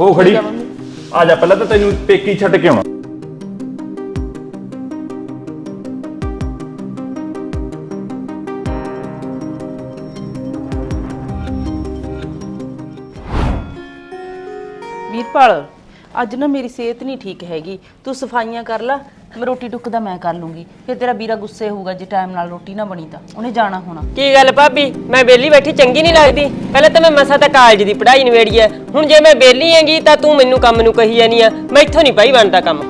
ਹੋ ਖੜੀ। ਆ ਜਾ ਪਹਿਲਾਂ ਤਾਂ ਤੈਨੂੰ ਪੇਕੀ ਛੱਡ ਕੇ ਆਉਣਾ। ਵੀਰਪਾਲ ਅੱਜ ਨਾ ਮੇਰੀ ਸਿਹਤ ਨਹੀਂ ਠੀਕ ਹੈਗੀ। ਤੂੰ ਸਫਾਈਆਂ ਕਰ ਲੈ ਮੈਂ ਰੋਟੀ ਟੁੱਕ ਦਾ ਮੈਂ ਕਰ ਲੂੰਗੀ। ਫਿਰ ਤੇਰਾ ਵੀਰਾ ਗੁੱਸੇ ਹੋਊਗਾ ਜੇ ਟਾਈਮ ਨਾਲ ਰੋਟੀ ਨਾ ਬਣੀ ਤਾਂ। ਉਹਨੇ ਜਾਣਾ ਹੋਣਾ। ਕੀ ਗੱਲ ਭਾਬੀ? ਮੈਂ ਬੇਲੀ ਬੈਠੀ ਚੰਗੀ ਨਹੀਂ ਲੱਗਦੀ। ਪਹਿਲਾਂ ਤਾਂ ਮੈਂ ਮਸਾ ਤਾਂ ਕਾਲਜ ਦੀ ਪੜ੍ਹਾਈ ਨਵੇੜੀ ਐ। ਹੁਣ ਜੇ ਮੈਂ ਬੇਲੀ ਹੈਗੀ ਤਾਂ ਤੂੰ ਮੈਨੂੰ ਕੰਮ ਨੂੰ ਕਹੀ ਜਾਨੀ ਆ। ਮੈਥੋਂ ਨਹੀਂ ਭਾਈ ਬਣਦਾ ਕੰਮ।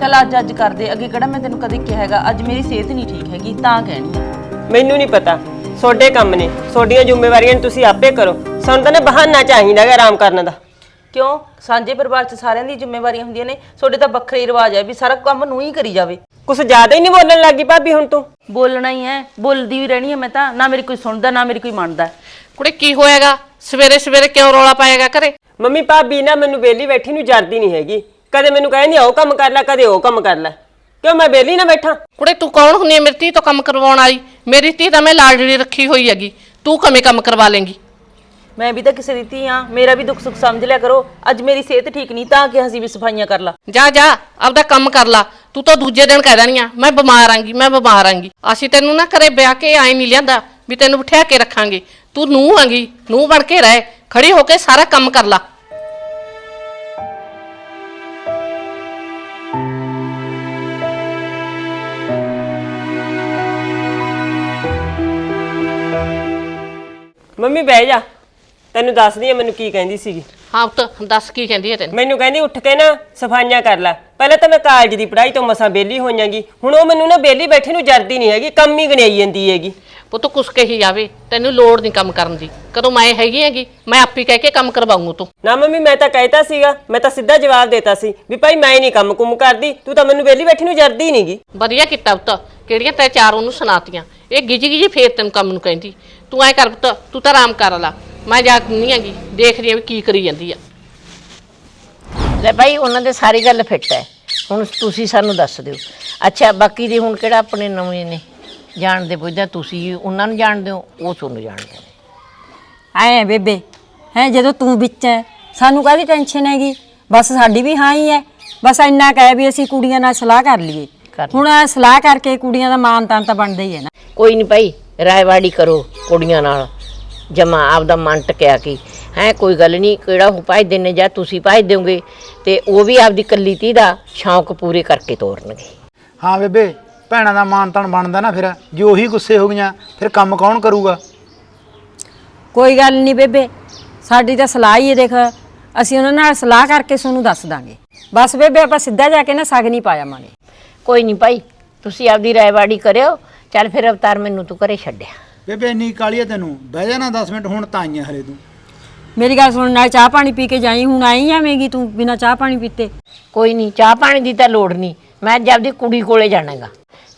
ਚੱਲ ਅੱਜ ਅੱਜ ਕਰਦੇ ਅੱਗੇ ਕਿਹੜਾ ਮੈਂ ਤੈਨੂੰ ਕਦੇ ਕਿਹਾ ਹੈਗਾ। ਅੱਜ ਮੇਰੀ ਸਿਹਤ ਨਹੀਂ ਠੀਕ ਹੈਗੀ ਤਾਂ ਕਹਿਣੀ ਆ। ਮੈਨੂੰ ਨਹੀਂ ਪਤਾ। ਤੁਹਾਡੇ ਕੰਮ ਨੇ। ਤੁਹਾਡੀਆਂ ਜ਼ਿੰਮੇਵਾਰੀਆਂ ਨੂੰ ਤੁਸੀਂ ਆਪੇ ਕਰੋ। ਸਾਨੂੰ ਤਾਂ ਨਾ ਬਹਾਨਾ ਚਾਹੀਦਾ ਹੈ ਆਰਾਮ ਕਰਨ ਦਾ। ਕਿਉਂ? ਸਾਂਝੇ ਪਰਿਵਾਰ 'ਚ ਸਾਰਿਆਂ ਦੀ ਜ਼ਿੰਮੇਵਾਰੀਆਂ ਹੁੰਦੀਆਂ ਨੇ। ਤੁਹਾਡੇ ਤਾਂ ਵੱਖਰੇ ਹੀ ਰਿਵਾਜ ਹੈ ਵੀ ਸਾਰਾ ਕੰਮ ਨੂੰ ਹੀ ਕਰੀ ਜਾਵੇ। ਕੁਛ ਜ਼ਿਆਦਾ ਹੀ ਨਹੀਂ ਬੋਲਣ ਲੱਗੀ ਭਾਬੀ ਹੁਣ ਤੂੰ? ਬੋਲਣਾ ਹੀ ਹੈ। ਬੋਲਦੀ ਵੀ ਰਹਿਣੀ ਹੈ ਮੈਂ ਤਾਂ। ਨਾ ਮੇਰੀ ਕੋਈ ਸੁਣਦਾ ਨਾ ਮੇਰੀ ਕੋਈ ਮੰਨਦਾ। ਕੁੜੇ ਕੀ ਹੋਏਗਾ ਸਵੇਰੇ ਸਵੇਰੇ ਕਿਉਂ ਰੌਲਾ ਪਾਏਗਾ ਘਰੇ? ਮੰਮੀ ਭਾਬੀ ਨਾ ਮੈਨੂੰ ਬੇਲੀ ਬੈਠੀ ਨੂੰ ਜਰਦੀ ਨਹੀਂ ਹੈਗੀ। ਕਦੇ ਮੈਨੂੰ ਕਹਿੰਦੀ ਉਹ ਕੰਮ ਕਰ ਲੈ ਕਦੇ ਉਹ ਕੰਮ ਕਰ ਲੈ। ਕਿਉਂ ਮੈਂ ਬੇਲੀ ਨਾ ਬੈਠਾ? ਕੁੜੇ ਤੂੰ ਕੌਣ ਹੁੰਨੀ ਹੈ ਮੇਰੀ ਧੀ ਤੋਂ ਕੰਮ ਕਰਵਾਉਣ ਆਈ? ਮੇਰੀ ਧੀ ਤਾਂ ਮੈਂ ਲਾਡਲੀ ਰੱਖੀ ਹੋਈ ਹੈਗੀ। ਤੂੰ ਕਵੇਂ ਕੰਮ ਕਰਵਾ ਲੇਂਗੀ? ਮੈਂ ਵੀ ਤਾਂ ਕਿਸੇ ਦੀ ਧੀ ਆ। ਮੇਰਾ ਵੀ ਦੁੱਖ ਸੁੱਖ ਸਮਝ ਲਿਆ ਕਰੋ। ਅੱਜ ਮੇਰੀ ਸਿਹਤ ਠੀਕ ਨਹੀਂ ਤਾਂ ਕਿ ਅਸੀਂ ਵੀ ਸਫਾਈਆਂ ਕਰ ਲਾ। ਜਾ ਜਾ ਆਪਦਾ ਕੰਮ ਕਰ ਲਾ। ਤੂੰ ਤਾਂ ਦੂਜੇ ਦਿਨ ਕਹਿ ਦੇਣੀ ਆ ਮੈਂ ਬਿਮਾਰ ਆਂਗੀ ਮੈਂ ਬਿਮਾਰ ਆਂਗੀ। ਅਸੀਂ ਤੈਨੂੰ ਨਾ ਘਰੇ ਵਿਆਹ ਕੇ ਆਏ ਨਹੀਂ ਲਿਆਂਦਾ ਵੀ ਤੈਨੂੰ ਬਿਠਾ ਕੇ ਰੱਖਾਂਗੇ। ਤੂੰ ਨੂੰਹ ਆਂਗੀ ਨੂੰਹ ਬਣ ਕੇ ਰਹਿ ਖੜੀ ਹੋ ਕੇ ਸਾਰਾ ਕੰਮ ਕਰ ਲਾ। ਮੰਮੀ ਬਹਿ ਜਾ। ਤੈਨੂੰ ਦੱਸਦੀ ਆ ਮੈਨੂੰ ਕੀ ਕਹਿੰਦੀ ਸੀਗੀ। ਹਾਂ ਪੁੱਤ ਦੱਸ ਕੀ ਕਹਿੰਦੀ ਹੈ ਤੈਨੂੰ? ਮੈਨੂੰ ਕਹਿੰਦੀ ਉੱਠ ਕੇ ਨਾ ਸਫਾਈਆਂ ਕਰ ਲੈ। ਪਹਿਲਾਂ ਤਾਂ ਮੈਂ ਕਾਲਜ ਦੀ ਪੜ੍ਹਾਈ ਤੋਂ ਮਸਾਂ ਬੇਲੀ ਹੋਈਆਂਗੀ। ਹੁਣ ਉਹ ਮੈਨੂੰ ਨਾ ਬੇਲੀ ਬੈਠੀ ਨੂੰ ਜਰਦੀ ਨਹੀਂ ਹੈਗੀ ਕੰਮ ਹੀ ਗਣਾਈ ਜਾਂਦੀ ਹੈਗੀ। ਪੁੱਤ ਕੁਛ ਕਹੀ ਜਾਵੇ ਤੈਨੂੰ ਲੋੜ ਨਹੀਂ ਕੰਮ ਕਰਨ ਦੀ। ਕਦੋਂ ਮੈਂ ਹੈਗੀ ਹੈਗੀ ਮੈਂ ਆਪੀ ਕਹਿ ਕੇ ਕੰਮ ਕਰਵਾਉਂਗਾ ਤੂੰ। ਨਾ ਮੰਮੀ ਮੈਂ ਤਾਂ ਕਹਿਤਾ ਸੀਗਾ ਮੈਂ ਤਾਂ ਸਿੱਧਾ ਜਵਾਬ ਦੇਤਾ ਸੀ ਵੀ ਭਾਈ ਮੈਂ ਨਹੀਂ ਕੰਮ ਕੁਮ ਕਰਦੀ ਤੂੰ ਤਾਂ ਮੈਨੂੰ ਬੇਲੀ ਬੈਠੀ ਨੂੰ ਜਰਦੀ ਨਹੀਂਗੀ ਵਧੀਆ ਕੀਤਾ ਪੁੱਤ ਕਿਹੜੀਆਂ ਤੈ ਚਾਰ ਉਹਨੂੰ ਸੁਣਾਤੀਆਂ। ਇਹ ਗਿਜੀ ਗਿਜੀ ਫੇਰ ਤੈਨੂੰ ਕੰਮ ਨੂੰ ਕਹਿੰਦੀ। ਤੂੰ ਐ ਕਰ ਪੁੱਤ ਤੂੰ ਤਾਂ ਆਰਾਮ ਕਰ ਲਾ। ਮੈਂ ਜਾ ਨਹੀਂ ਹੈਗੀ ਦੇਖਦੀ ਆ ਵੀ ਕੀ ਕਰੀ ਜਾਂਦੀ ਆ। ਲੈ ਭਾਈ ਉਹਨਾਂ ਦੇ ਸਾਰੀ ਗੱਲ ਫਿੱਟ ਹੈ। ਹੁਣ ਤੁਸੀਂ ਸਾਨੂੰ ਦੱਸ ਦਿਓ। ਅੱਛਾ ਬਾਕੀ ਦੇ ਹੁਣ ਕਿਹੜਾ ਆਪਣੇ ਨਵੇਂ ਨੇ? ਜਾਣਦੇ ਪੁੱਛਦਾ ਤੁਸੀਂ ਉਹਨਾਂ ਨੂੰ ਜਾਣਦੇ ਹੋ ਉਹ ਤੁਹਾਨੂੰ ਜਾਣਦੇ ਨੇ। ਐ ਬੇਬੇ ਹੈ ਜਦੋਂ ਤੂੰ ਵਿੱਚ ਹੈ ਸਾਨੂੰ ਕਾਹਦੀ ਟੈਨਸ਼ਨ ਹੈਗੀ? ਬਸ ਸਾਡੀ ਵੀ ਹਾਂ ਹੀ ਹੈ। ਬਸ ਇੰਨਾ ਕਹਿ ਵੀ ਅਸੀਂ ਕੁੜੀਆਂ ਨਾਲ ਸਲਾਹ ਕਰ ਲਈਏ। ਕਰ ਲਈ। ਹੁਣ ਇਹ ਸਲਾਹ ਕਰਕੇ ਕੁੜੀਆਂ ਦਾ ਮਾਨ ਤਾਨ ਤਾਂ ਬਣਦਾ ਹੀ ਹੈ ਨਾ। ਕੋਈ ਨਹੀਂ ਭਾਈ ਰਾਇਵਾੜੀ ਕਰੋ ਕੁੜੀਆਂ ਨਾਲ। ਜਮਾ ਆਪਦਾ ਮਨ ਟਕਿਆ ਕੀ। ਹੈ ਕੋਈ ਗੱਲ ਨਹੀਂ ਕਿਹੜਾ ਉਹ ਭਾਈ ਦੇਣੇ ਜਾਂ ਤੁਸੀਂ ਭਾਈ ਦਿਓਗੇ ਤੇ ਉਹ ਵੀ ਆਪਦੀ ਕੱਲੀ ਤੀ ਦਾ ਸ਼ੌਂਕ ਪੂਰੇ ਕਰਕੇ ਤੋਰਨਗੇ। ਹਾਂ ਬੇਬੇ ਭੈਣਾਂ ਦਾ ਮਾਨ ਤਾਨ ਬਣਦਾ ਨਾ ਫਿਰ ਜੇ ਉਹੀ ਗੁੱਸੇ ਹੋ ਗਈਆਂ ਫਿਰ ਕੰਮ ਕੌਣ ਕਰੂਗਾ? ਕੋਈ ਗੱਲ ਨਹੀਂ ਬੇਬੇ ਸਾਡੀ ਤਾਂ ਸਲਾਹ ਹੀ ਹੈ ਦੇਖ ਅਸੀਂ ਉਹਨਾਂ ਨਾਲ ਸਲਾਹ ਕਰਕੇ ਤੁਹਾਨੂੰ ਦੱਸ ਦਾਂਗੇ। ਬਸ ਬੇਬੇ ਆਪਾਂ ਸਿੱਧਾ ਜਾ ਕੇ ਨਾ ਸਗ ਨਹੀਂ ਪਾਇਆ ਮਾਂਗੇ ਕੋਈ ਨਹੀਂ ਭਾਈ ਤੁਸੀਂ ਆਪਦੀ ਰਾਇਵਾੜੀ ਕਰਿਓ ਚੱਲ ਫਿਰ ਅਵਤਾਰ ਮੈਨੂੰ ਤੂੰ ਘਰੇ ਛੱਡਿਆ। ਬੇਬੇ ਇੰਨੀ ਕਾਲੀ ਤੈਨੂੰ? ਬਹਿ ਜਾ ਨਾ 10 ਮਿੰਟ ਹੁਣ ਤਾਂ ਆਈਆਂ ਹਲੇ ਤੂੰ। ਮੇਰੀ ਗੱਲ ਸੁਣ ਨਾਲ ਚਾਹ ਪਾਣੀ ਪੀ ਕੇ ਜਾਈ ਹੁਣ ਆਈ ਆਵੇਂਗੀ ਤੂੰ ਬਿਨਾ ਚਾਹ ਪਾਣੀ ਪੀਤੇ। ਕੋਈ ਨਹੀਂ ਚਾਹ ਪਾਣੀ ਦੀ ਤਾਂ ਲੋੜ ਨਹੀਂ। ਮੈਂ ਅੱਜ ਆਪਦੀ ਕੁੜੀ ਕੋਲੇ ਜਾਣਾਗਾ।